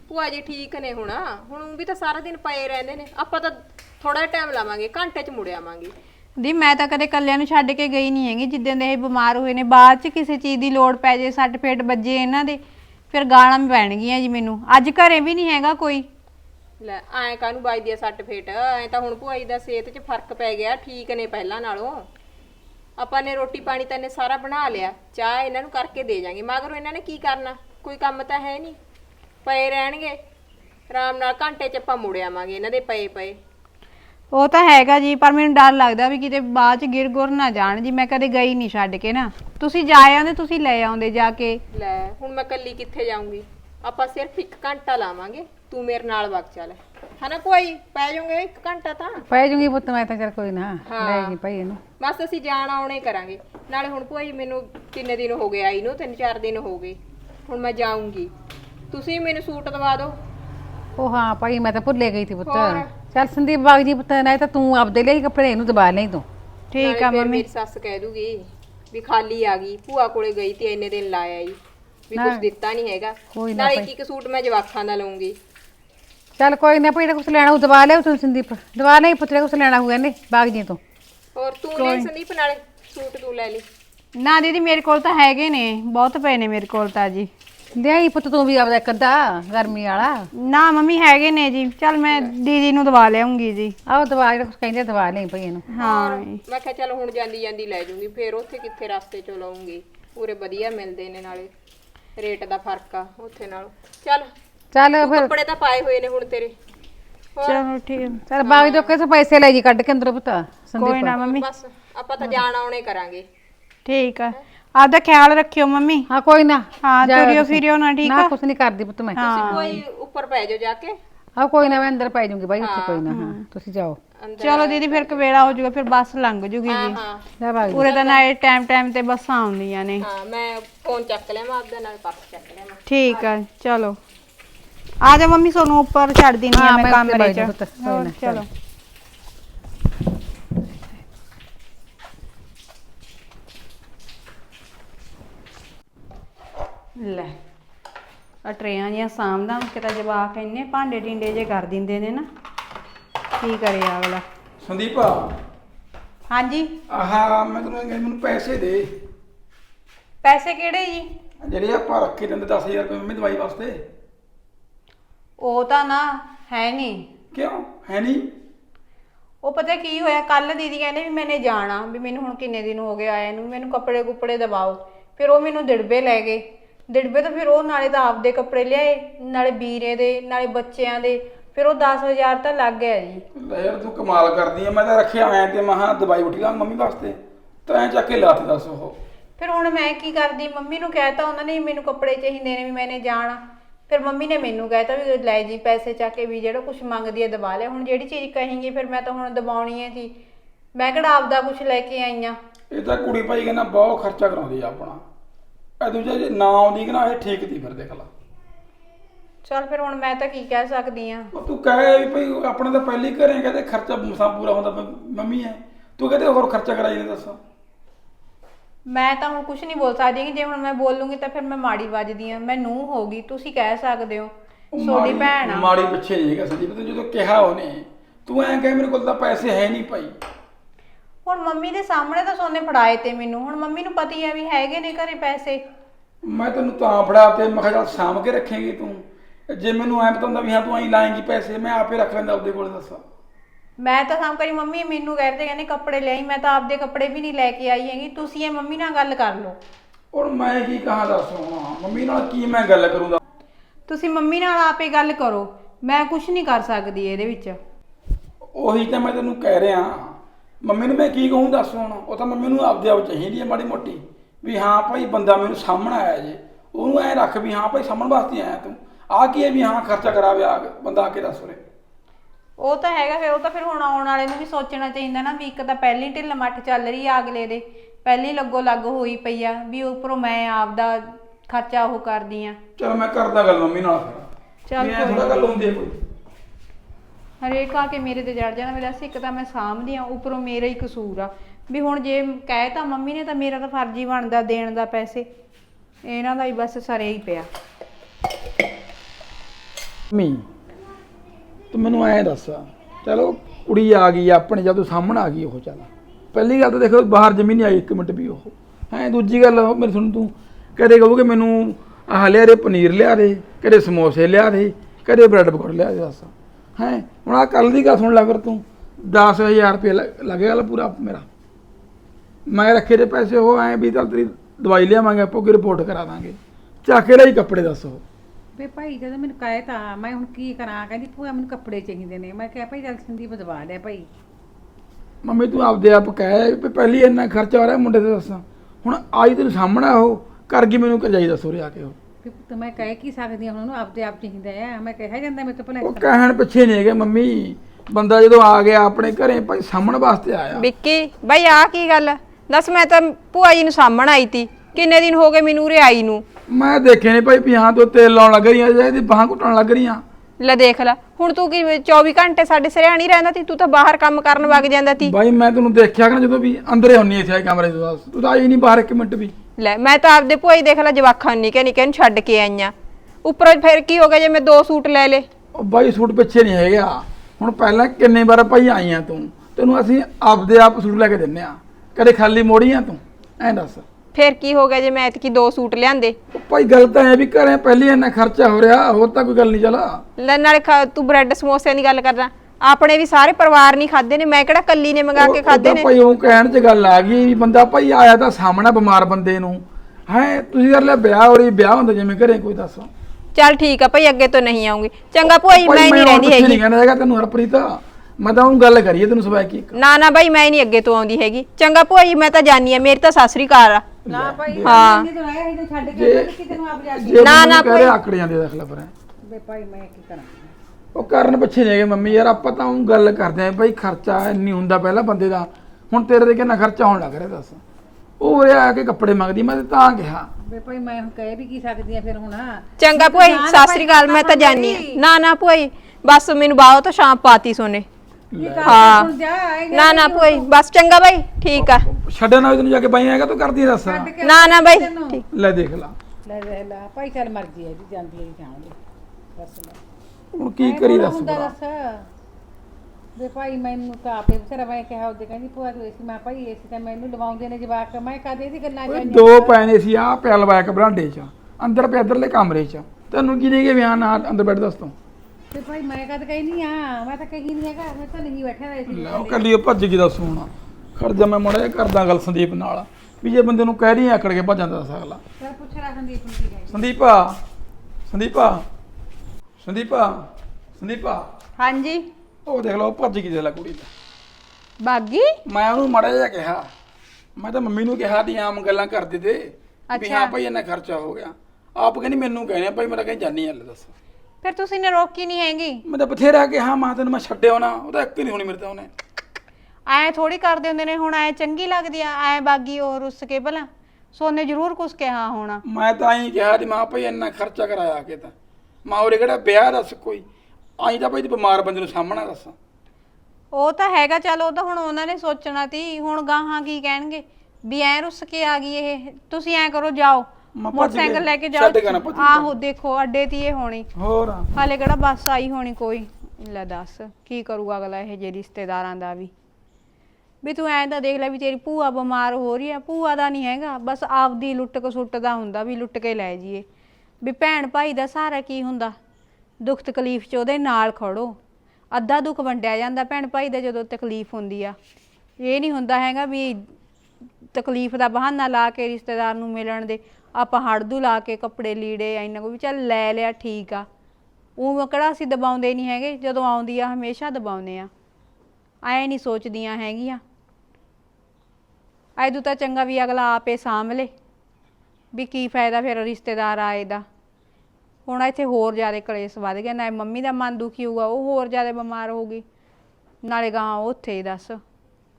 ਭੂਆ ਜੀ ਠੀਕ ਨੇ ਹੁਣ। ਹੁਣ ਊਂ ਵੀ ਤਾਂ ਸਾਰਾ ਦਿਨ ਪਏ ਰਹਿੰਦੇ ਨੇ। ਆਪਾਂ ਤਾਂ ਥੋੜਾ ਟਾਈਮ ਲਾਵਾਂਗੇ ਘੰਟੇ ਚ ਮੁੜ ਆਵਾਂਗੇ। ਦੀ ਮੈਂ ਤਾਂ ਕਦੇ ਕੱਲਿਆਂ ਨੂੰ ਛੱਡ ਕੇ ਗਈ ਨਹੀਂ ਹੈਗੀ। ਜਿੱਦਾਂ ਦੇ ਇਹ ਬਿਮਾਰ ਹੋਏ ਨੇ ਬਾਅਦ ਚ ਕਿਸੇ ਚੀਜ਼ ਦੀ ਲੋੜ ਪੈ ਜੇ ਸੱਟ ਫੇਟ ਵੱਜੇ ਇਹਨਾਂ ਦੇ ਫਿਰ ਗਾਲਾਂ ਵੀ ਪੈਣਗੀਆਂ ਜੀ ਮੈਨੂੰ। ਅੱਜ ਘਰੇ ਵੀ ਨਹੀਂ ਹੈਗਾ ਕੋਈ। ਲੈ ਐਂ ਕਾਹਨੂੰ ਵੱਜਦੀ ਆ ਸੱਟ ਫੇਟ ਐਂ ਤਾਂ ਹੁਣ ਭੂਆ ਜੀ ਦਾ ਸਿਹਤ 'ਚ ਫ਼ਰਕ ਪੈ ਗਿਆ ਠੀਕ ਨੇ ਪਹਿਲਾਂ ਨਾਲੋਂ। ਆਪਾਂ ਨੇ ਰੋਟੀ ਪਾਣੀ ਤਾਂ ਇਹਨੇ ਸਾਰਾ ਬਣਾ ਲਿਆ ਚਾਹ ਇਹਨਾਂ ਨੂੰ ਕਰਕੇ ਦੇ ਜਾਾਂਗੇ। ਮਗਰੋਂ ਇਹਨਾਂ ਨੇ ਕੀ ਕਰਨਾ? ਕੋਈ ਕੰਮ ਤਾਂ ਹੈ ਨਹੀਂ। ਪਏ ਰਹਿਣਗੇ। ਆਰਾਮ ਨਾਲ ਘੰਟੇ 'ਚ ਆਪਾਂ ਮੁੜ ਆਵਾਂਗੇ ਇਹਨਾਂ ਦੇ ਪਏ ਪਏ। ਉਹ ਤਾਂ ਹੈਗਾ ਜੀ ਪਰ ਮੈਨੂੰ ਡਰ ਲੱਗਦਾ ਵੀ ਕਿਤੇ ਬਾਅਦ ਚ ਗਿਰ ਗੁਰ ਨਾ ਜਾਣ ਜੀ। ਮੈਂ ਕਦੇ ਗਈ ਨਹੀਂ ਛੱਡ ਕੇ ਨਾ। ਤੁਸੀਂ ਜਾ ਆਉਂਦੇ ਤੁਸੀਂ ਲੈ ਆਉਂਦੇ ਜਾ ਕੇ। ਲੈ ਹੁਣ ਮੈਂ ਕੱਲੀ ਕਿੱਥੇ ਜਾਊਂਗੀ? ਆਪਾਂ ਸਿਰਫ 1 ਘੰਟਾ ਲਾਵਾਂਗੇ ਤੂੰ ਮੇਰੇ ਨਾਲ ਵਗ ਚੱਲ। ਹਨਾ ਜੀ ਪੈ ਜਾਓਗੇ 1 ਘੰਟਾ ਤਾਂ? ਪੈ ਜੂਗੀ ਪੁੱਤ ਮੈਂ ਤਾਂ ਚੱਲ ਕੋਈ ਨਾ ਹਾਂ। ਲੈ ਜੀ ਭਾਈ ਇਹਨੂੰ। ਬਸ ਅਸੀਂ ਜਾਣ ਆਉਣੇ ਕਰਾਂਗੇ। ਨਾਲੇ ਹੁਣ ਜੀ ਮੈਨੂੰ ਕਿੰਨੇ ਦਿਨ ਹੋ ਗਏ ਆਈ ਨੂੰ? ਤਿੰਨ ਚਾਰ ਦਿਨ ਹੋ ਗਏ। ਹੁਣ ਮੈਂ ਜਾਊਂਗੀ। ਤੁਸੀਂ ਮੈਨੂੰ ਸੂਟ ਦਵਾ ਦਿਓ। ਉਹ ਹਾਂ ਭਾਈ ਮੈਂ ਤਾਂ ਭੁੱਲੇ ਗਈ ਸੀ ਪੁੱਤ। ਹੋਰ? ਚੱਲ ਸੰਦੀਪ ਬਾਗ ਜੀ ਪੁੱਤ ਨਹੀਂ ਤਾਂ ਤੂੰ ਆਪਦੇ ਲਈ ਕੱਪੜੇ ਇਹਨੂੰ ਦਬਾ ਲਈ ਤੂੰ। ਠੀਕ ਨਾਲੇ ਆ ਫਿਰ ਮੰਮੀ। ਮੇਰੀ ਸੱਸ ਕਹਿ ਦੂਗੀ ਵੀ ਖਾਲੀ ਆ ਗਈ ਭੂਆ ਕੋਲੇ ਗਈ ਤੇ ਇੰਨੇ ਦਿਨ ਲਾਇਆ ਆਈ ਵੀ। ਕੁਝ ਦਿੱਤਾ ਨਹੀਂ ਹੈਗਾ। ਕੋਈ ਨਾ ਨਾਲੇ। ਇੱਕ ਇੱਕ ਸੂਟ ਮੈਂ ਜਵਾਖਾਂ ਦਾ ਲਵਾਂਗੀ ਚੱਲ ਕੋਈ ਨਾ ਭਾਈ ਕੁਛ ਲੈਣਾ ਉਹ ਦਵਾ ਤੂੰ ਸੰਦੀਪ। ਦਵਾ ਲਈ ਪੁੱਤਰੇ ਕੁਛ ਲੈਣਾ ਹੋਊਗਾ ਨੇ ਬਾਗ ਜੀ ਤੋਂ। ਹੋਰ ਤੂੰ ਲੈ ਸੰਦੀਪ ਨਾਲੇ ਸੂਟ ਤੂੰ ਲੈ ਲਈ। ਨਾ ਦੀਦੀ ਮੇਰੇ ਕੋਲ ਤਾਂ ਹੈਗੇ ਨੇ ਬਹੁਤ ਪਏ ਨੇ ਮੇਰੇ ਕੋਲ ਤਾਂ ਜੀ। ਲਿਆਈ ਪੁੱਤ ਤੂੰ ਵੀ ਆਪਦਾ ਇੱਕ ਅੱਧਾ ਗਰਮੀ ਵਾਲਾ। ਨਾ ਮੰਮੀ ਹੈਗੇ ਨੇ ਜੀ। ਚੱਲ ਮੈਂ ਦੀਦੀ ਨੂੰ ਦਵਾ ਲਿਆਉਂਗੀ ਜੀ। ਆਹ ਦਵਾ ਜਿਹੜਾ ਕੁਛ ਕਹਿੰਦੇ ਦਵਾ ਲਈ ਭਈ ਇਹਨੂੰ। ਹਾਂ। ਮੈਂ ਕਿਹਾ ਚੱਲ ਹੁਣ ਜਾਂਦੀ ਜਾਂਦੀ ਲੈ ਜੂੰਗੀ ਫੇਰ ਉੱਥੇ ਕਿੱਥੇ ਰਸਤੇ ਚੋਂ ਲਾਉਂਗੀ ਪੂਰੇ ਵਧੀਆ ਮਿਲਦੇ ਨੇ ਨਾਲੇ। ਰੇਟ ਦਾ ਫ਼ਰਕ ਆ ਉੱਥੇ ਨਾਲ। ਚੱਲ ਚੱਲ ਫਿਰ। ਕੱਪੜੇ ਤਾਂ ਪਾਏ ਹੋਏ ਨੇ ਹੁਣ ਤੇਰੇ। ਚਲੋ ਠੀਕ ਹੈ। ਚੱਲ ਬਾਗ ਜੋ ਕਿਸੇ ਪੈਸੇ ਲੈ ਜੀ ਕੱਢ ਕੇ ਅੰਦਰ ਪੁੱਤ ਸੰਦੀਪ। ਕੋਈ ਨਾ ਮੰਮੀ। ਬਸ ਆਪਾਂ ਤਾਂ ਜਾਣ ਆਉਣੇ ਕਰਾਂਗੇ। ਠੀਕ ਆ। ਆਪਦਾ ਖਿਆਲ ਰੱਖਿਓ ਮੰਮੀ। ਹਾਂ ਕੋਈ ਨਾ। ਹਾਂ ਜਾ ਤੁਰਿਓ ਤੁਸੀਂ। ਫਿਰਿਓ ਨਾ ਠੀਕ ਨਾ ਆ? ਕੁਛ ਨਹੀਂ ਕਰਦੀ ਪੁੱਤ ਮੈਂ। ਹਾਂ। ਕੋਈ ਉੱਪਰ ਪੈ ਜਾਓ ਜਾ ਕੇ। ਆ ਕੋਈ ਨਾ ਮੈਂ ਅੰਦਰ ਪੈ ਜਾਊਂਗੀ ਬਾਈ ਉੱਥੇ ਕੋਈ ਨਾ ਹਾਂ ਤੁਸੀਂ ਜਾਓ। ਅੰਦਰ ਚਲੋ ਦੀਦੀ ਫਿਰ ਕਵੇਲਾ ਹੋ ਜਾਊਗਾ ਫਿਰ ਬੱਸ ਲੰਘ ਜੂਗੀ ਹਾਂ ਜੀ। ਹਾਂ। ਬਾਗ ਪੂਰੇ ਦਿਨ ਆਏ ਟਾਈਮ ਟਾਈਮ ਤੇ ਬੱਸਾਂ ਆਉਂਦੀਆਂ ਨੇ। ਹਾਂ ਮੈਂ ਫੋਨ ਚੱਕ ਲਿਆ ਮੈਂ ਆਪਦੇ ਨਾਲ ਪਰਸ ਚੱਕ ਲਿਆ ਮੈਂ। ਠੀਕ ਆ ਚਲੋ। ਆ ਜਾ ਮੰਮੀ ਤੁਹਾਨੂੰ ਉੱਪਰ ਛੱਡ ਦਿੰਦੀ ਆ ਹਾਂ, ਮੈਂ ਮੈਂ ਉੱਤੇ ਕਮਰੇ ਬਹਿ ਚ। ਜਾਊਂ ਪੁੱਤ, ਕੋਈ ਹੋਰ, ਨਾ, ਚਲੋ। ਲੈ। ਆ ਟਰੇਆਂ ਜੀਆਂ ਸਾਂਭਦਾ ਕਿਤਾ ਜਵਾਕ ਇੰਨੇ ਭਾਂਡੇ ਟਿੰਡੇ ਜੇ ਕਰ ਦਿੰਦੇ ਨੇ ਨਾ। ਕੀ ਕਰੇ ਅਗਲਾ? ਸੰਦੀਪ। ਹਾਂਜੀ? ਆਹਾ ਮੈਂ ਤੈਨੂੰ ਇਹ ਕਹਿੰਦਾ ਮੈਨੂੰ ਪੈਸੇ ਦੇ। ਪੈਸੇ ਕਿਹੜੇ ਜੀ? ਜਿਹੜੇ ਆਪਾਂ ਰੱਖੇ ਦਿੰਦੇ 10000 ਰੁਪਏ ਮੰਮੀ ਦਵਾਈ ਵਾਸਤੇ। ਉਹ ਤਾਂ ਨਾ ਹੈ ਨਹੀਂ। ਕਿਉਂ? ਹੈ ਨਹੀਂ? ਉਹ ਪਤਾ ਕੀ ਹੋਇਆ ਕੱਲ ਦੀਦੀ ਕਹਿੰਦੇ ਵੀ ਮੈਨੇ ਜਾਣਾ ਵੀ ਮੈਨੂੰ ਹੁਣ ਕਿੰਨੇ ਦਿਨ ਹੋ ਗਏ ਆਏ ਨੂੰ ਮੈਨੂੰ ਕੱਪੜੇ ਕੁੱਪੜੇ ਦਵਾਓ। ਫਿਰ ਉਹ ਮੈਨੂੰ ਦਿੜਬੇ ਲੈ ਗਏ। ਦਿੜਬੇ ਤੋਂ ਫਿਰ ਉਹ ਨਾਲੇ ਤਾਂ ਆਪਦੇ ਕੱਪੜੇ ਲਿਆਏ ਨਾਲੇ ਵੀਰੇ ਦੇ ਨਾਲੇ ਬੱਚਿਆਂ ਦੇ ਫਿਰ ਉਹ 10000 ਤਾਂ ਲੱਗ ਗਿਆ ਜੀ। ਲੈ ਯਾਰ ਤੂੰ ਕਮਾਲ ਕਰਦੀ ਆ ਮੈਂ ਤਾਂ ਰੱਖਿਆ ਆਇਆ ਤੇ ਮਹਾ ਦਵਾਈ ਉੱਠ ਲਾਂ ਮੰਮੀ ਵਾਸਤੇ। ਤਾਂ ਐ ਚੱਕ ਕੇ ਲਾਤੀ ਦੱਸ ਉਹ। ਫਿਰ ਹੁਣ ਮੈਂ ਕੀ ਕਰਦੀ ਮੰਮੀ ਨੂੰ ਕਹਿਤਾ ਉਹਨਾਂ ਨੇ ਮੈਨੂੰ ਕੱਪੜੇ ਚਾਹੀਦੇ ਨੇ ਵੀ ਮੈਨੇ ਜਾਣਾ। ਫਿਰ ਮੰਮੀ ਨੇ ਮੈਨੂੰ ਕਹਿਤਾ ਵੀ ਲੈ ਜੀ ਪੈਸੇ ਚੱਕ ਕੇ ਵੀ ਜਿਹੜਾ ਕੁਝ ਮੰਗਦੀ ਹੈ ਦਵਾ ਲਿਆ ਹੁਣ ਜਿਹੜੀ ਚੀਜ਼ ਕਹੇਂਗੀ ਫਿਰ ਮੈਂ ਤਾਂ ਹੁਣ ਦਬਾਉਣੀ ਹੈ ਜੀ। ਮੈਂ ਕਿਹੜਾ ਆਪਦਾ ਕੁਝ ਲੈ ਕੇ ਆਈ ਆਂ। ਇਹ ਤਾਂ ਕੁੜੀ ਭਾਈ ਕਹਿੰਦਾ ਬਹੁਤ ਖਰਚਾ ਕਰਾਉਂਦੀ ਆ ਆਪਣਾ। ਇਹ ਦੂਜਾ ਜੇ ਨਾ ਆਉਂਦੀ ਕਿ ਨਾ ਇਹ ਠੀਕ ਤੀ ਫਿਰ ਦੇਖ ਲਾ। ਚਲ ਫਿਰ ਹੁਣ ਮੈਂ ਤਾਂ ਕੀ ਕਹਿ ਸਕਦੀ ਆ। ਉਹ ਤੂੰ ਕਹੇ ਵੀ ਭਾਈ ਆਪਣੇ ਤਾਂ ਪਹਿਲੀ ਘਰੇ ਕਹਿੰਦੇ ਖਰਚਾ ਮਸਾਂ ਪੂਰਾ ਹੁੰਦਾ ਮ- ਮੰਮੀ ਐ। ਤੂੰ ਕਹਿੰਦੇ ਹੋਰ ਖਰਚਾ ਕਰਾਈ ਨੇ ਦੱਸ। ਮੈਂ ਤਾਂ ਹੁਣ ਕੁਝ ਨਹੀਂ ਬੋਲ ਸਕਦੀ ਕਿ ਜੇ ਹੁਣ ਮੈਂ ਬੋਲੂੰਗੀ ਤਾਂ ਫਿਰ ਮੈਂ ਮਾੜੀ ਵੱਜਦੀ ਆ ਮੈਂ ਨੂੰ ਹੋਗੀ ਤੁਸੀਂ ਕਹਿ ਸਕਦੇ ਹੋ। ਉਹ ਮਾੜੀ- ਭੈਣ ਆ। ਮਾੜੀ ਪਿੱਛੇ ਨਹੀਂ ਹੈਗਾ ਸੰਦੀਪ ਤੂੰ ਜਦੋਂ ਕਿਹਾ ਉਹਨੇ ਤੂੰ ਐਂ ਕਹੇ ਮੇਰੇ ਕੋਲ ਤਾਂ ਪੈਸੇ ਹੈ ਨਹੀਂ ਭਾਈ। ਹੁਣ ਮੰਮੀ ਦੇ ਸਾਹਮਣੇ ਤਾਂ ਸੋਨੇ ਫੜਾਏ ਤੇ ਮੈਨੂੰ। ਹੁਣ ਮੰਮੀ ਨੂੰ ਪਤੀ ਆ ਵੀ ਹੈਗੇ ਨੇ ਘਰੇ ਪੈਸੇ। ਮੈਂ ਤੈਨੂੰ ਤਾਂ ਫੜਾ ਤੇ ਮੈਂ ਕਿਹਾ ਚੱਲ ਸਾਂਭ ਕੇ ਰੱਖੇਂਗੀ ਤੂੰ। ਜੇ ਮੈਨੂੰ ਐਂ ਪਤਾ ਹੁੰਦਾ ਵੀ ਹਾਂ ਤੂੰ ਐਂ ਲਾਏਂਗੀ ਪੈਸੇ ਮੈਂ ਆਪੇ ਰੱਖ ਲੈਂਦਾ ਆਪਦੇ ਕੋਲ ਦੱਸ। ਮੈਂ ਤਾਂ ਸਾਮ ਕਰੀ ਮੰਮੀ ਮੈਨੂੰ ਕਹਿੰਦੇ ਕਹਿੰਦੇ ਕੱਪੜੇ ਲਿਆਈ ਮੈਂ ਤਾਂ ਆਪਦੇ ਕੱਪੜੇ ਵੀ ਨਹੀਂ ਲੈ ਕੇ ਆਈ ਹੈਗੀ। ਤੁਸੀਂ ਇਹ ਮੰਮੀ ਨਾਲ ਗੱਲ ਕਰ ਲਓ। ਹੁਣ ਮੈਂ ਕੀ ਕਹਾਂ ਦੱਸ ਹੁਣ? ਮੰਮੀ ਨਾਲ ਕੀ ਮੈਂ ਗੱਲ ਕਰੂੰਗਾ ਤੁਸੀਂ ਮੰਮੀ ਨਾਲ ਆਪੇ ਗੱਲ ਕਰੋ। ਮੈਂ ਕੁਝ ਨਹੀਂ ਕਰ ਸਕਦੀ ਇਹਦੇ ਵਿੱਚ। ਉਹੀ ਤਾਂ ਮੈਂ ਤੈਨੂੰ ਕਹਿ ਰਿਹਾ। ਮੰਮੀ ਨੂੰ ਮੈਂ ਕੀ ਕਹੂੰ ਦੱਸ ਹੁਣ? ਉਹ ਤਾਂ ਮੰਮੀ ਨੂੰ ਆਪਦੇ ਆਪ ਚਾਹੀਦੀ ਹੈ ਮਾੜੀ ਮੋਟੀ। ਵੀ ਹਾਂ ਭਾਈ ਬੰਦਾ ਮੈਨੂੰ ਸਾਹਮਣੇ ਆਇਆ ਜੇ। ਉਹਨੂੰ ਐ ਰੱਖ ਵੀ ਹਾਂ ਭਾਈ ਸਾਹਮਣ ਵਾਸਤੇ ਆਇਆ ਤੂੰ। ਆ ਕੀ ਹੈ ਵੀ ਹਾਂ ਖਰਚਾ ਕਰਾਵੇ ਆ ਕੇ, ਬੰਦਾ ਆ ਕੇ ਦੱਸ ਉਰੇ। ਉਹ ਤਾਂ ਹੈਗਾ ਫਿਰ ਉਹ ਤਾਂ ਫਿਰ ਹੁਣ ਆਉਣ ਵਾਲੇ ਨੂੰ ਵੀ ਸੋਚਣਾ ਚਾਹੀਦਾ ਨਾ ਵੀ ਇੱਕ ਤਾਂ ਪਹਿਲੀ ਢਿੱਲ ਮੱਠ ਚੱਲ ਰਹੀ ਆ ਅਗਲੇ ਦੇ। ਪਹਿਲੀ ਲੱਗੋ ਲੱਗ ਹੋਈ ਪਈ ਆ ਵੀ ਉੱਪਰੋਂ ਮੈਂ ਆਪਦਾ ਖਰਚਾ ਉਹ ਕਰਦੀ ਆ। ਚਲ ਮੈਂ ਕਰਦਾ ਗੱਲ ਮੰਮੀ ਨਾਲ ਫਿਰ। ਚੱਲ ਐਂ ਥੋੜ੍ਹਾ ਗੱਲ ਹੁੰਦੀ ਹੈ ਕੋਈ। ਹਰੇਕ ਆ ਕੇ ਮੇਰੇ ਤੇ ਜੜ ਜਾਣਾ ਮੇਰਾ ਇੱਕ ਤਾਂ ਮੈਂ ਸਾਂਭਦੀ ਆ ਉੱਪਰੋਂ ਮੇਰਾ ਹੀ ਕਸੂਰ ਆ। ਵੀ ਹੁਣ ਜੇ ਕਹਿ ਤਾਂ ਮੰਮੀ ਨੇ ਤਾਂ ਮੇਰਾ ਤਾਂ ਫਰਜ਼ ਹੀ ਬਣਦਾ ਦੇਣ ਦਾ ਪੈਸੇ। ਇਹਨਾਂ ਦਾ ਹੀ ਬਸ ਸਰੇ ਹੀ ਪਿਆ। ਮੰਮੀ, ਤੂੰ ਮੈਨੂੰ ਐਂ ਦੱਸ, ਚਲੋ ਕੁੜੀ ਆ ਗਈ ਆ ਆਪਣੇ ਜਦੋਂ ਸਾਹਮਣੇ ਆ ਗਈ, ਉਹ ਚੱਲ। ਪਹਿਲੀ ਗੱਲ ਤਾਂ ਦੇਖੋ, ਬਾਹਰ ਜਮੀ ਨਹੀਂ ਆਈ, ਇੱਕ ਮਿੰਟ ਵੀ ਉਹ। ਹੈ, ਦੂਜੀ ਗੱਲ, ਉਹ ਮੇਰੇ ਸੁਣ ਤੂੰ। ਕਦੇ ਕਹੋਗੇ ਮੈਨੂੰ ਆਹ ਲਿਆ ਦੇ, ਪਨੀਰ ਲਿਆ ਦੇ, ਕਦੇ ਸਮੋਸੇ ਲਿਆ ਦੇ, ਕਦੇ ਬ੍ਰੈਡ ਪਕੌੜੇ ਲਿਆ ਦੇ, ਦੱਸ। ਹੈ? ਹੁਣ ਆ ਕੱਲ ਦੀ ਗੱਲ ਸੁਣ ਲੈ ਫਿਰ ਤੂੰ। 10000 ਰੁਪਏ ਲੱਗੇਗਾ ਲਾ ਪੂਰਾ ਮੇਰਾ। ਮੈਂ ਰੱਖੇ ਦੇ ਪੈਸੇ ਉਹ ਐ ਵੀ ਚੱਲ ਤੇਰੀ ਦਵਾਈ ਲਿਆਵਾਂਗੇ ਆਪੋ ਕੀ ਰਿਪੋਰਟ ਕਰਾ ਦਾਂਗੇ। ਚਾਕੇ ਲਈ ਕੱਪੜੇ ਦੱਸੋ ਵੇ ਭਾਈ ਜਦੋਂ ਮੈਨੂੰ ਕਹੇ ਤਾਂ ਮੈਂ ਹੁਣ ਕੀ ਕਰਾਂ? ਕਹਿੰਦੀ ਭੂਆ ਮੈਨੂੰ ਕੱਪੜੇ ਚਾਹੀਦੇ ਨੇ। ਮੈਂ ਕਿਹਾ ਭਾਈ ਚੱਲ ਸੰਦੀਪ ਦਵਾ ਲਿਆ ਭਾਈ। ਮੰਮੀ ਤੂੰ ਆਪਦੇ ਆਪ ਕਹਿ ਵੀ ਪਹਿਲੀ ਇੰਨਾ ਖਰਚਾ ਹੋ ਰਿਹਾ ਮੁੰਡੇ ਤੇ ਦੱਸਾਂ। ਹੁਣ ਆਈ ਤੈਨੂੰ ਸਾਹਮਣਾ ਉਹ ਕਰ ਗਈ ਮੈਨੂੰ ਕਰਜਾਈ ਦੱਸੋ ਰਿਆ ਕੇ ਉਹ। ਵੀ ਪੁੱਤ ਮੈਂ ਕਹਿ ਕੀ ਸਕਦੀ ਹਾਂ ਹੁਣ ਉਹਨੂੰ ਆਪਦੇ ਆਪ ਚਾਹੀਦਾ ਆ। ਮੈਂ ਕਿਹਾ ਜਾਂਦਾ ਮੇਰੇ ਤੋਂ ਭਲਾ ਉਹ ਕਹਿਣ ਪਿੱਛੇ ਨਹੀਂ ਹੈਗੇ ਮੰਮੀ। ਬੰਦਾ ਜਦੋਂ ਆ ਗਿਆ ਆਪਣੇ ਘਰੇ ਭਾਈ ਸਾਹਮਣ ਵਾਸਤੇ ਆਇਆ। ਵਿੱਕੀ ਬਾਈ ਆ ਕੀ ਗੱਲ? ਦੱਸ ਮੈਂ ਤਾਂ ਭੂਆ ਜੀ ਨੂੰ ਸਾਹਮਣ ਆਈ ਤੀ। ਕਿੰਨੇ ਦਿਨ ਹੋ ਗਏ ਮੈਨੂੰ ਉਰੇ ਆਈ ਨੂੰ। ਮੈਂ ਦੇਖੇ ਨਹੀਂ ਭਾਈ ਹਾਂ ਤੂੰ ਤੇਲ ਲਾਉਣ ਲੱਗ ਰਹੀਆਂ ਜਾਂ ਇਹਦੀ ਬਾਹਾਂ ਘੁੱਟਣ ਲੱਗ ਰਹੀਆਂ। ਲੈ ਦੇਖ ਲੈ ਹੁਣ ਤੂੰ ਕੀ 24 ਘੰਟੇ ਸਾਡੇ ਸਿਰੇ ਨਹੀਂ ਰਹਿੰਦਾ ਤੀ? ਤੂੰ ਤਾਂ ਬਾਹਰ ਕੰਮ ਕਰਨ ਵਗ ਜਾਂਦਾ ਤੀ। ਭਾਈ ਮੈਂ ਤੈਨੂੰ ਦੇਖਿਆ ਕਿ ਜਦੋਂ ਵੀ ਅੰਦਰੇ ਹੁੰਨੀ ਇੱਥੇ ਆਏ ਕਮਰੇ ਤੋਂ ਬਸ। ਤੂੰ ਤਾਂ ਆਈ ਨਹੀਂ ਬਾਹਰ ਇੱਕ ਮਿੰਟ ਵੀ। ਲੈ ਮੈਂ ਤਾਂ ਆਪਦੇ ਜੀ ਦੇਖ ਲੈ ਜਵਾਖਾਂ ਨਿੱਕੇ ਨਿੱਕੇ ਨੂੰ ਛੱਡ ਕੇ ਆਈਆਂ। ਉੱਪਰੋਂ ਫਿਰ ਕੀ ਹੋ ਗਿਆ ਜੇ ਮੈਂ ਦੋ ਸੂਟ ਲੈ ਲੇ ਉਹ ਬਾਈ ਸੂਟ ਪਿੱਛੇ ਨਹੀਂ ਹੈਗਾ ਹੁਣ ਪਹਿਲਾਂ ਕਿੰਨੇ ਵਾਰ ਭਾਈ ਆਈਆਂ ਤੂੰ? ਤੈਨੂੰ ਅਸੀਂ ਆਪਦੇ ਆਪ ਸੂਟ ਲੈ ਕੇ ਦਿੰਨੇ ਆ। ਕਦੇ ਖਾਲੀ ਮੋੜੀਆਂ ਤੂੰ? ਐਂ ਦੱਸ। ਫਿਰ ਕੀ ਹੋ ਗਿਆ ਜੇ ਮੈਂ ਐਤਕੀ ਦੋ ਸੂਟ ਲਿਆਂਦੇ? ਉਹ ਭਾਈ ਗੱਲ ਤਾਂ ਐ ਵੀ ਘਰੇ ਪਹਿਲੀ ਇੰਨਾ ਖਰਚਾ ਹੋ ਰਿਹਾ ਹੋਰ ਤਾਂ ਕੋਈ ਗੱਲ ਨਹੀਂ ਚਲਾ ਲੈ ਨਾਲੇ ਖਾ- ਤੂੰ ਬ੍ਰੈਡ ਸਮੋਸਿਆਂ ਦੀ ਗੱਲ ਕਰਦਾ। ਆਪਣੇ ਵੀ ਸਾਰੇ ਪਰਿਵਾਰ ਨਹੀਂ ਖਾਦੇ ਨੇ ਮੈਂ ਕਿਹੜਾ ਕੱਲੀ ਨੇ ਮੰਗਾ ਕੇ ਖਾਦੇ ਨੇ? ਭਾਈ ਉਹ ਕਹਿਣ 'ਚ ਗੱਲ ਆ ਗਈ ਵੀ ਬੰਦਾ ਭਾਈ ਆਇਆ ਤਾਂ ਸਾਹਮਣਾ ਬਿਮਾਰ ਬੰਦੇ ਨੂੰ। ਹੈ ਤੁਸੀਂ ਕਰ ਲਿਆ ਵਿਆਹ ਹੋ ਰਹੀ ਵਿਆਹ ਹੁੰਦਾ ਜਿਵੇਂ ਘਰੇ ਕੋਈ ਦੱਸ। ਚੱਲ ਠੀਕ ਆ ਭਾਈ ਅੱਗੇ ਤੋਂ ਨਹੀਂ ਆਉਂਗੀ। ਚੰਗਾ ਜੀ ਮੈਂ ਨਹੀਂ ਰਹਿੰਦੀ ਨਹੀਂ ਹੈਗੀ। ਕਹਿੰਦਾ ਹੈਗਾ ਤੈਨੂੰ ਹਰਪ੍ਰੀਤ। ਮੈਂ ਤਾਂ ਉਹ ਗੱਲ ਕਰੀਏ ਤੈਨੂੰ ਸਵਾਇ ਕੀ ਨਾ ਨਾ ਭਾਈ ਮੈਂ ਨਹੀਂ ਅੱਗੇ ਤੋਂ ਆਉਂਦੀ ਹੈਗੀ। ਚੰਗਾ ਜੀ ਮੈਂ ਤਾਂ ਜਾਣੀ ਆ ਮੇਰੀ ਤਾਂ ਸਾਸਰੀ ਘਰ ਆ। ਨਾ ਭਾਈ ਹਾਂ। ਨਹੀਂ ਤਾਂ ਆਇਆ ਇਹਨੂੰ ਛੱਡ ਕੇ ਕਿਤੇ ਨੂੰ ਨਾ, ਭਾਈ। ਆਕੜ ਜਾਂਦੇ ਦੇਖ ਲੈ ਪਰ। ਵੇ ਭਾਈ ਮੈਂ ਕੀ ਕਰਾਂ? ਉਹ ਕਰਨ ਪਿੱਛੇ ਨਹੀਂ ਹੈਗੇ ਮੰਮੀ ਯਾਰ ਆਪਾਂ ਤਾਂ ਉਹ ਗੱਲ ਕਰਦੇ ਆਂ ਭਾਈ ਖਰਚਾ ਇੰਨੀ ਹੁੰਦਾ ਪਹਿਲਾਂ ਬੰਦੇ ਦਾ। ਹੁਣ ਤੇਰੇ ਤੇ ਕਿੰਨਾ ਖਰਚਾ ਹੋਣ ਲੱਗ ਰਿਹਾ ਦੱਸ। ਉਹ ਉਰੇ ਆ ਕੇ ਕੱਪੜੇ ਮੰਗਦੀ ਮੈਂ ਤੇ ਤਾਂ ਕਿਹਾ। ਵੇ ਭਾਈ ਮੈਂ ਹੁਣ ਕਹਿ ਵੀ ਕੀ ਸਕਦੀ ਆ ਫਿਰ ਹੁਣ। ਚੰਗਾ ਜੀ ਸਾਸਰੀ ਘਰ ਮੈਂ ਤਾਂ ਜਾਣੀ ਆ। ਨਾ। ਨਾ ਜੀ ਬਸ ਮੈਨੂੰ ਬਾਹਰ ਤੋਂ ਸ਼ਾਮ ਪਾਤੀ ਸੋਨੇ। ਹਾਂ। ਨਾ ਨਾ ਜੀ ਬਸ ਚੰਗਾ ਬਾਈ ਠੀਕ ਆ। ਛੱਡਣ ਨਾਲ ਤੈਨੂੰ ਜਾ ਕੇ ਬਾਈ ਆਏਗਾ ਤੂੰ ਕਰਦੀ ਦੱਸ। ਨਾ ਨਾ ਬਾਈ ਲੈ ਦੇਖ ਲਾ। ਲੈ ਲੈ ਲੈ ਭਾਈ ਚੱਲ ਮਰਜ਼ੀ ਹੈ ਜੀ ਜਾਂਦੀ ਹੈ ਜੀ ਜਾਣਦੇ ਬਸ ਲੈ ਹੁਣ ਕੀ ਕਰੀ ਦੱਸ ਹੁੰਦਾ ਭਲਾ। ਦੱਸ। ਵੇ ਭਾਈ ਮੈਨੂੰ ਤਾਂ ਆਪੇ ਵਿਚਾਰਾ ਮੈਂ ਕਿਹਾ ਉਹਦੇ ਕਹਿੰਦੀ ਭੂਆ ਤੂੰ ਏਸੀ ਮੈਂ ਭਾਈ ਏਸੀ ਤਾਂ ਮੈਨੂੰ ਲਵਾਉਂਦੇ ਨੇ ਜਵਾਕ। ਮੈਂ ਕਦੇ ਇਹਦੀ ਗੱਲਾਂ ਓਏ ਦੋ ਪੈਣੇ ਸੀ ਆ ਪਿਆ ਲਵਾਇਆ ਕਿ ਬਰਾਂਡੇ 'ਚ ਅੰਦਰ ਪਿਆ ਇੱਧਰਲੇ ਕਮਰੇ 'ਚ। ਤੈਨੂੰ ਕੀ ਦੇ ਕੇ ਬਿਆਨ ਆ ਅੰਦਰ ਬੈਠ ਦੱਸ ਤੂੰ। ਤੇ ਭਾਈ ਮੈਂ ਕਦ ਕਹੀ ਨਹੀਂ ਆ ਮੈਂ ਤਾਂ ਕਹੀ ਨਹੀਂ ਹੈਗਾ ਮੈਂ ਤਾਂ ਨਹੀਂ ਬੈਠਾ ਹੋਇਆ ਸੀ। ਲੈ ਉਹ ਕੱਲੀ ਉਹ ਭੱਜ ਗਈ ਦੱਸ ਹੁਣ। ਖੜ ਜਾ ਮੈਂ ਮੁੜਿਆ ਕਰਦਾ ਗੱਲ ਸੰਦੀਪ ਨਾਲ ਵੀ ਜੇ ਬੰਦੇ ਨੂੰ ਕਹਿ ਰਹੀ ਆਕੜ ਕੇ ਭੱਜ ਦੱਸ ਅਗਲਾ। ਚਲ ਪੁੱਛ ਰਾ ਸੰਦੀਪ ਨੂੰ ਕੀ ਕਹੇ ਸੰਦੀਪਾ ਸੰਦੀਪਾ। ਸੰਦੀਪਾ ਸੰਦੀਪਾ। ਹਾਂਜੀ। ਉਹ ਦੇਖ ਲਓ ਭੱਜ ਗਈ ਲੈ ਕੁੜੀ ਤੇ। ਬਾਗੀ ਮੈਂ ਉਹਨੂੰ ਮੜਾ ਜਿਹਾ ਕਿਹਾ। ਮੈਂ ਤਾਂ ਮੰਮੀ ਨੂੰ ਕਿਹਾ ਦੀ ਆਮ ਗੱਲਾਂ ਕਰਦੇ ਤੇ ਵੀ ਹਾਂ ਭਾਈ ਇੰਨਾ ਖਰਚਾ ਹੋ ਗਿਆ। ਆਪ ਕਹਿੰਦੀ ਮੈਨੂੰ ਕਹਿੰਦੇ ਭਾਈ ਮੇਰਾ ਕਹਿੰਦੀ ਜਾਨੀ ਹੱਲ ਦੱਸ। ਫਿਰ ਤੁਸੀਂ ਨੇ ਰੋਕੀ ਨਹੀਂ ਹੈਗੀ? ਮੈਂ ਤਾਂ ਬਥੇਰਾ ਕਿਹਾ ਮਾਂ ਤੈਨੂੰ ਮੈਂ ਛੱਡਿਓ ਨਾ ਉਹ ਤਾਂ ਇੱਕ ਹੀ ਨਹੀਂ ਹੋਣੀ ਮੇਰੇ ਤਾਂ ਉਹਨੇ। ਐ ਥੋੜੀ ਕਰਦੇ ਹੁੰਦੇ ਨੇ ਹੁਣ ਐ ਚੰਗੀ ਲੱਗਦੀ ਆ ਐ ਬਾਗੀ ਉਹ ਰੁੱਸ ਕੇ ਭਲਾ। ਸੋਨੇ ਜ਼ਰੂਰ ਕੁਛ ਕਿਹਾ ਹੋਣਾ। ਮੈਂ ਤਾਂ ਐਂ ਕਿਹਾ ਦੀ ਮਾਂ ਭਾਈ ਇੰਨਾ ਖਰਚਾ ਕਰਾਇਆ ਕੇ ਤਾਂ। ਮਾਂ ਉਹਦੇ ਕਿਹੜਾ ਵਿਆਹ ਦੱਸ ਕੋਈ? ਆਈ ਤਾਂ ਭਾਈ ਤੇ ਬਿਮਾਰ ਬੰਦੇ ਨੂੰ ਸਾਹਮਣਾ ਦੱਸ। ਉਹ ਤਾਂ ਹੈਗਾ ਚੱਲ ਉਹ ਤਾਂ ਹੁਣ ਉਹਨਾਂ ਨੇ ਸੋਚਣਾ ਤੀ ਹੁਣ ਗਾਹਾਂ ਕੀ ਕਹਿਣਗੇ? ਵੀ ਐ ਰੁੱਸ ਕੇ ਆ ਗਈ ਇਹ ਤੁਸੀਂ ਐ ਕਰੋ ਜਾਓ। ਮੈਂ ਭੱਜ ਮੋਟਰਸਾਈਕਲ। ਲੈ ਕੇ ਛੱਡ ਕੇ ਨਾ ਜਾਓ ਭੱਜ ਆਹੋ ਦੇਖੋ ਅੱਡੇ ਤੇ ਇਹ ਹੋਣੀ। ਹੋਰ? ਹਾਲੇ ਕਿਹੜਾ ਬੱਸ ਆਈ ਹੋਣੀ ਕੋਈ? ਲੈ ਦੱਸ ਕੀ ਕਰੂਗਾ ਅਗਲਾ ਇਹ ਜੇ ਰਿਸ਼ਤੇਦਾਰਾਂ ਦਾ ਵੀ? ਵੀ ਤੂੰ ਐਂ ਤਾਂ ਦੇਖ ਲੈ ਵੀ ਤੇਰੀ ਭੂਆ ਬਿਮਾਰ ਹੋ ਰਹੀ ਆ ਭੂਆ ਦਾ ਨਹੀਂ ਹੈਗਾ। ਬਸ ਆਪਦੀ ਲੁੱਟ ਕਸੁੱਟ ਦਾ ਹੁੰਦਾ ਵੀ ਲੁੱਟ ਕੇ ਲੈ ਜੀਏ ਵੀ ਭੈਣ ਭਾਈ ਦਾ ਸਹਾਰਾ ਕੀ ਹੁੰਦਾ? ਦੁੱਖ ਤਕਲੀਫ 'ਚ ਉਹਦੇ ਨਾਲ ਖੜੋ। ਅੱਧਾ ਦੁੱਖ ਵੰਡਿਆ ਜਾਂਦਾ ਭੈਣ ਭਾਈ ਦਾ ਜਦੋਂ ਤਕਲੀਫ ਹੁੰਦੀ ਆ। ਇਹ ਨਹੀਂ ਹੁੰਦਾ ਹੈਗਾ ਵੀ ਤਕਲੀਫ ਦਾ ਬਹਾਨਾ ਲਾ ਕੇ ਰਿਸ਼ਤੇਦਾਰ ਨੂੰ ਮਿਲਣ ਦੇ। ਆਪਾਂ ਹੜਦੂ ਲਾ ਕੇ ਕੱਪੜੇ ਲੀੜੇ ਇੰਨਾ ਕੋਈ ਵੀ ਚੱਲ ਲੈ ਲਿਆ ਠੀਕ ਆ। ਉਹ ਕਿਹੜਾ ਅਸੀਂ ਦਬਾਉਂਦੇ ਨਹੀਂ ਹੈਗੇ, ਜਦੋਂ ਆਉਂਦੀ ਆ ਹਮੇਸ਼ਾ ਦਬਾਉਂਦੇ ਆ। ਐ ਨਹੀਂ ਸੋਚਦੀਆਂ ਹੈਗੀਆਂ। ਐਦੂ ਤਾਂ ਚੰਗਾ ਵੀ ਅਗਲਾ ਆਪੇ ਸਾਂਭ ਲੇ। ਵੀ ਕੀ ਫਾਇਦਾ ਫਿਰ ਰਿਸ਼ਤੇਦਾਰ ਆਏ ਦਾ? ਹੁਣ ਇੱਥੇ ਹੋਰ ਜ਼ਿਆਦਾ ਕਲੇਸ਼ ਵੱਧ ਗਿਆ ਨਾ ਮੰਮੀ ਦਾ ਮਨ ਦੁਖੀ ਹੋਊਗਾ ਉਹ ਹੋਰ ਜ਼ਿਆਦਾ ਬਿਮਾਰ ਹੋਊਗੀ ਨਾਲੇ ਗਾਂ ਉੱਥੇ ਹੀ ਦੱਸ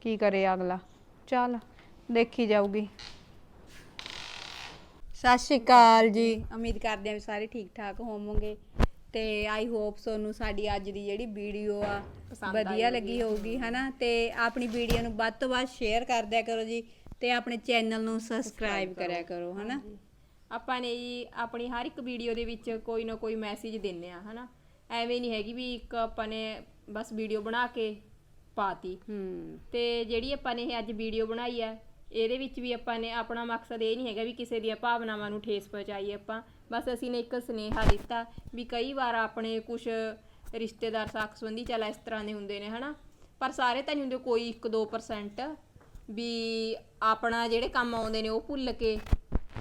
ਕੀ ਕਰੇ ਅਗਲਾ? ਚੱਲ ਦੇਖੀ ਜਾਊਗੀ। ਸਤਿ ਸ਼੍ਰੀ ਅਕਾਲ ਜੀ। ਉਮੀਦ ਕਰਦੇ ਹਾਂ ਵੀ ਸਾਰੇ ਠੀਕ ਠਾਕ ਹੋਵੋਗੇ ਤੇ ਆਈ ਹੋਪ ਤੁਹਾਨੂੰ ਸਾਡੀ ਅੱਜ ਦੀ ਜਿਹੜੀ ਵੀਡੀਓ ਆ ਵਧੀਆ ਲੱਗੀ ਹੋਊਗੀ ਹਨਾ? ਤੇ ਆਪਣੀ ਵੀਡੀਓ ਨੂੰ ਵੱਧ ਤੋਂ ਵੱਧ ਸ਼ੇਅਰ ਕਰ ਦਿਆ ਕਰੋ ਜੀ। ਤੇ ਆਪਣੇ ਚੈਨਲ ਨੂੰ ਸਬਸਕ੍ਰਾਈਬ ਕਰਿਆ ਕਰੋ ਹਨਾ? ਆਪਾਂ ਨੇ ਜੀ ਆਪਣੀ ਹਰ ਇੱਕ ਵੀਡੀਓ ਦੇ ਵਿੱਚ ਕੋਈ ਨਾ ਕੋਈ ਮੈਸੇਜ ਦਿੰਨੇ ਆ ਹਨਾ? ਐਵੇਂ ਨਹੀਂ ਹੈਗੀ ਵੀ ਇੱਕ ਆਪਾਂ ਨੇ ਬਸ ਵੀਡੀਓ ਬਣਾ ਕੇ ਪਾਤੀ। ਹੂੰ। ਤੇ ਜਿਹੜੀ ਆਪਾਂ ਨੇ ਇਹ ਅੱਜ ਵੀਡੀਓ ਬਣਾਈ ਹੈ ਇਹਦੇ ਵਿੱਚ ਵੀ ਆਪਾਂ ਨੇ ਆਪਣਾ ਮਕਸਦ ਇਹ ਨਹੀਂ ਹੈਗਾ ਵੀ ਕਿਸੇ ਦੀਆਂ ਭਾਵਨਾਵਾਂ ਨੂੰ ਠੇਸ ਪਹੁੰਚਾਈਏ ਆਪਾਂ। ਬਸ ਅਸੀਂ ਨੇ ਇੱਕ ਸੁਨੇਹਾ ਦਿੱਤਾ ਵੀ ਕਈ ਵਾਰ ਆਪਣੇ ਕੁਝ ਰਿਸ਼ਤੇਦਾਰ ਸਾਖ ਸੰਬੰਧੀ ਚੱਲ ਇਸ ਤਰ੍ਹਾਂ ਦੇ ਹੁੰਦੇ ਨੇ ਹਨਾ? ਪਰ ਸਾਰੇ ਤਾਂ ਨਹੀਂ ਹੁੰਦੇ ਕੋਈ 1-2% ਵੀ ਆਪਣਾ ਜਿਹੜੇ ਕੰਮ ਆਉਂਦੇ ਨੇ ਉਹ ਭੁੱਲ ਕੇ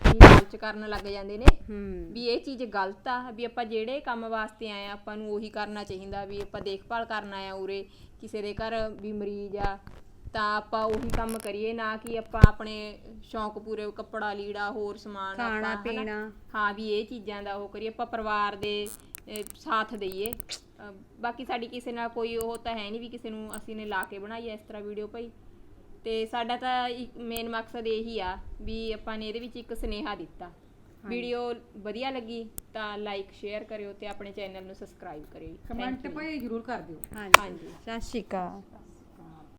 ਵੀ ਲਾਲਚ ਕਰਨ ਲੱਗ ਜਾਂਦੇ ਨੇ। ਹੂੰ। ਵੀ ਇਹ ਚੀਜ਼ ਗਲਤ ਆ ਵੀ ਆਪਾਂ ਜਿਹੜੇ ਕੰਮ ਵਾਸਤੇ ਆਏ ਆ ਆਪਾਂ ਨੂੰ ਉਹੀ ਕਰਨਾ ਚਾਹੀਦਾ ਵੀ ਆਪਾਂ ਦੇਖਭਾਲ ਕਰਨ ਆਏ ਆ ਉਰੇ ਕਿਸੇ ਦੇ ਘਰ ਵੀ ਮਰੀਜ਼ ਆ ਤਾਂ ਆਪਾਂ ਉਹੀ ਕੰਮ ਕਰੀਏ ਨਾ ਕਿ ਆਪਾਂ ਆਪਣੇ ਸ਼ੌਂਕ ਪੂਰੇ ਕੱਪੜਾ ਲੀੜਾ ਹੋਰ ਸਮਾਨ ਖਾਣਾ, ਪੀਣਾ। ਹਾਂ ਵੀ ਇਹ ਚੀਜ਼ਾਂ ਦਾ ਉਹ ਕਰੀਏ ਆਪਾਂ ਪਰਿਵਾਰ ਦੇ ਸਾਥ ਦਈਏ। ਬਾਕੀ ਸਾਡੀ ਕਿਸੇ ਨਾਲ ਕੋਈ ਉਹ ਤਾਂ ਹੈ ਨਹੀਂ ਵੀ ਕਿਸੇ ਨੂੰ ਅਸੀਂ ਨੇ ਲਾ ਕੇ ਬਣਾਈ ਐ ਇਸ ਤਰ੍ਹਾਂ ਵੀਡੀਓ ਭਾਈ। ਤੇ ਸਾਡਾ ਤਾਂ ਮੇਨ ਮਕਸਦ ਇਹੀ ਆ ਵੀ ਆਪਾਂ ਨੇ ਇਹਦੇ ਵਿੱਚ ਇੱਕ ਸੁਨੇਹਾ ਦਿੱਤਾ। ਵੀਡੀਓ ਵਧੀਆ ਲੱਗੀ ਤਾਂ ਲਾਈਕ ਸ਼ੇਅਰ ਕਰਿਓ ਤੇ ਆਪਣੇ ਚੈਨਲ ਨੂੰ ਸਬਸਕ੍ਰਾਈਬ ਕਰਿਓ। ਕਮੈਂਟ ਭਾਈ ਜ਼ਰੂਰ ਕਰ ਦਿਓ। ਹਾਂਜੀ। ਹਾਂਜੀ। ਸਤਿ ਸ਼੍ਰੀ ਅਕਾਲ।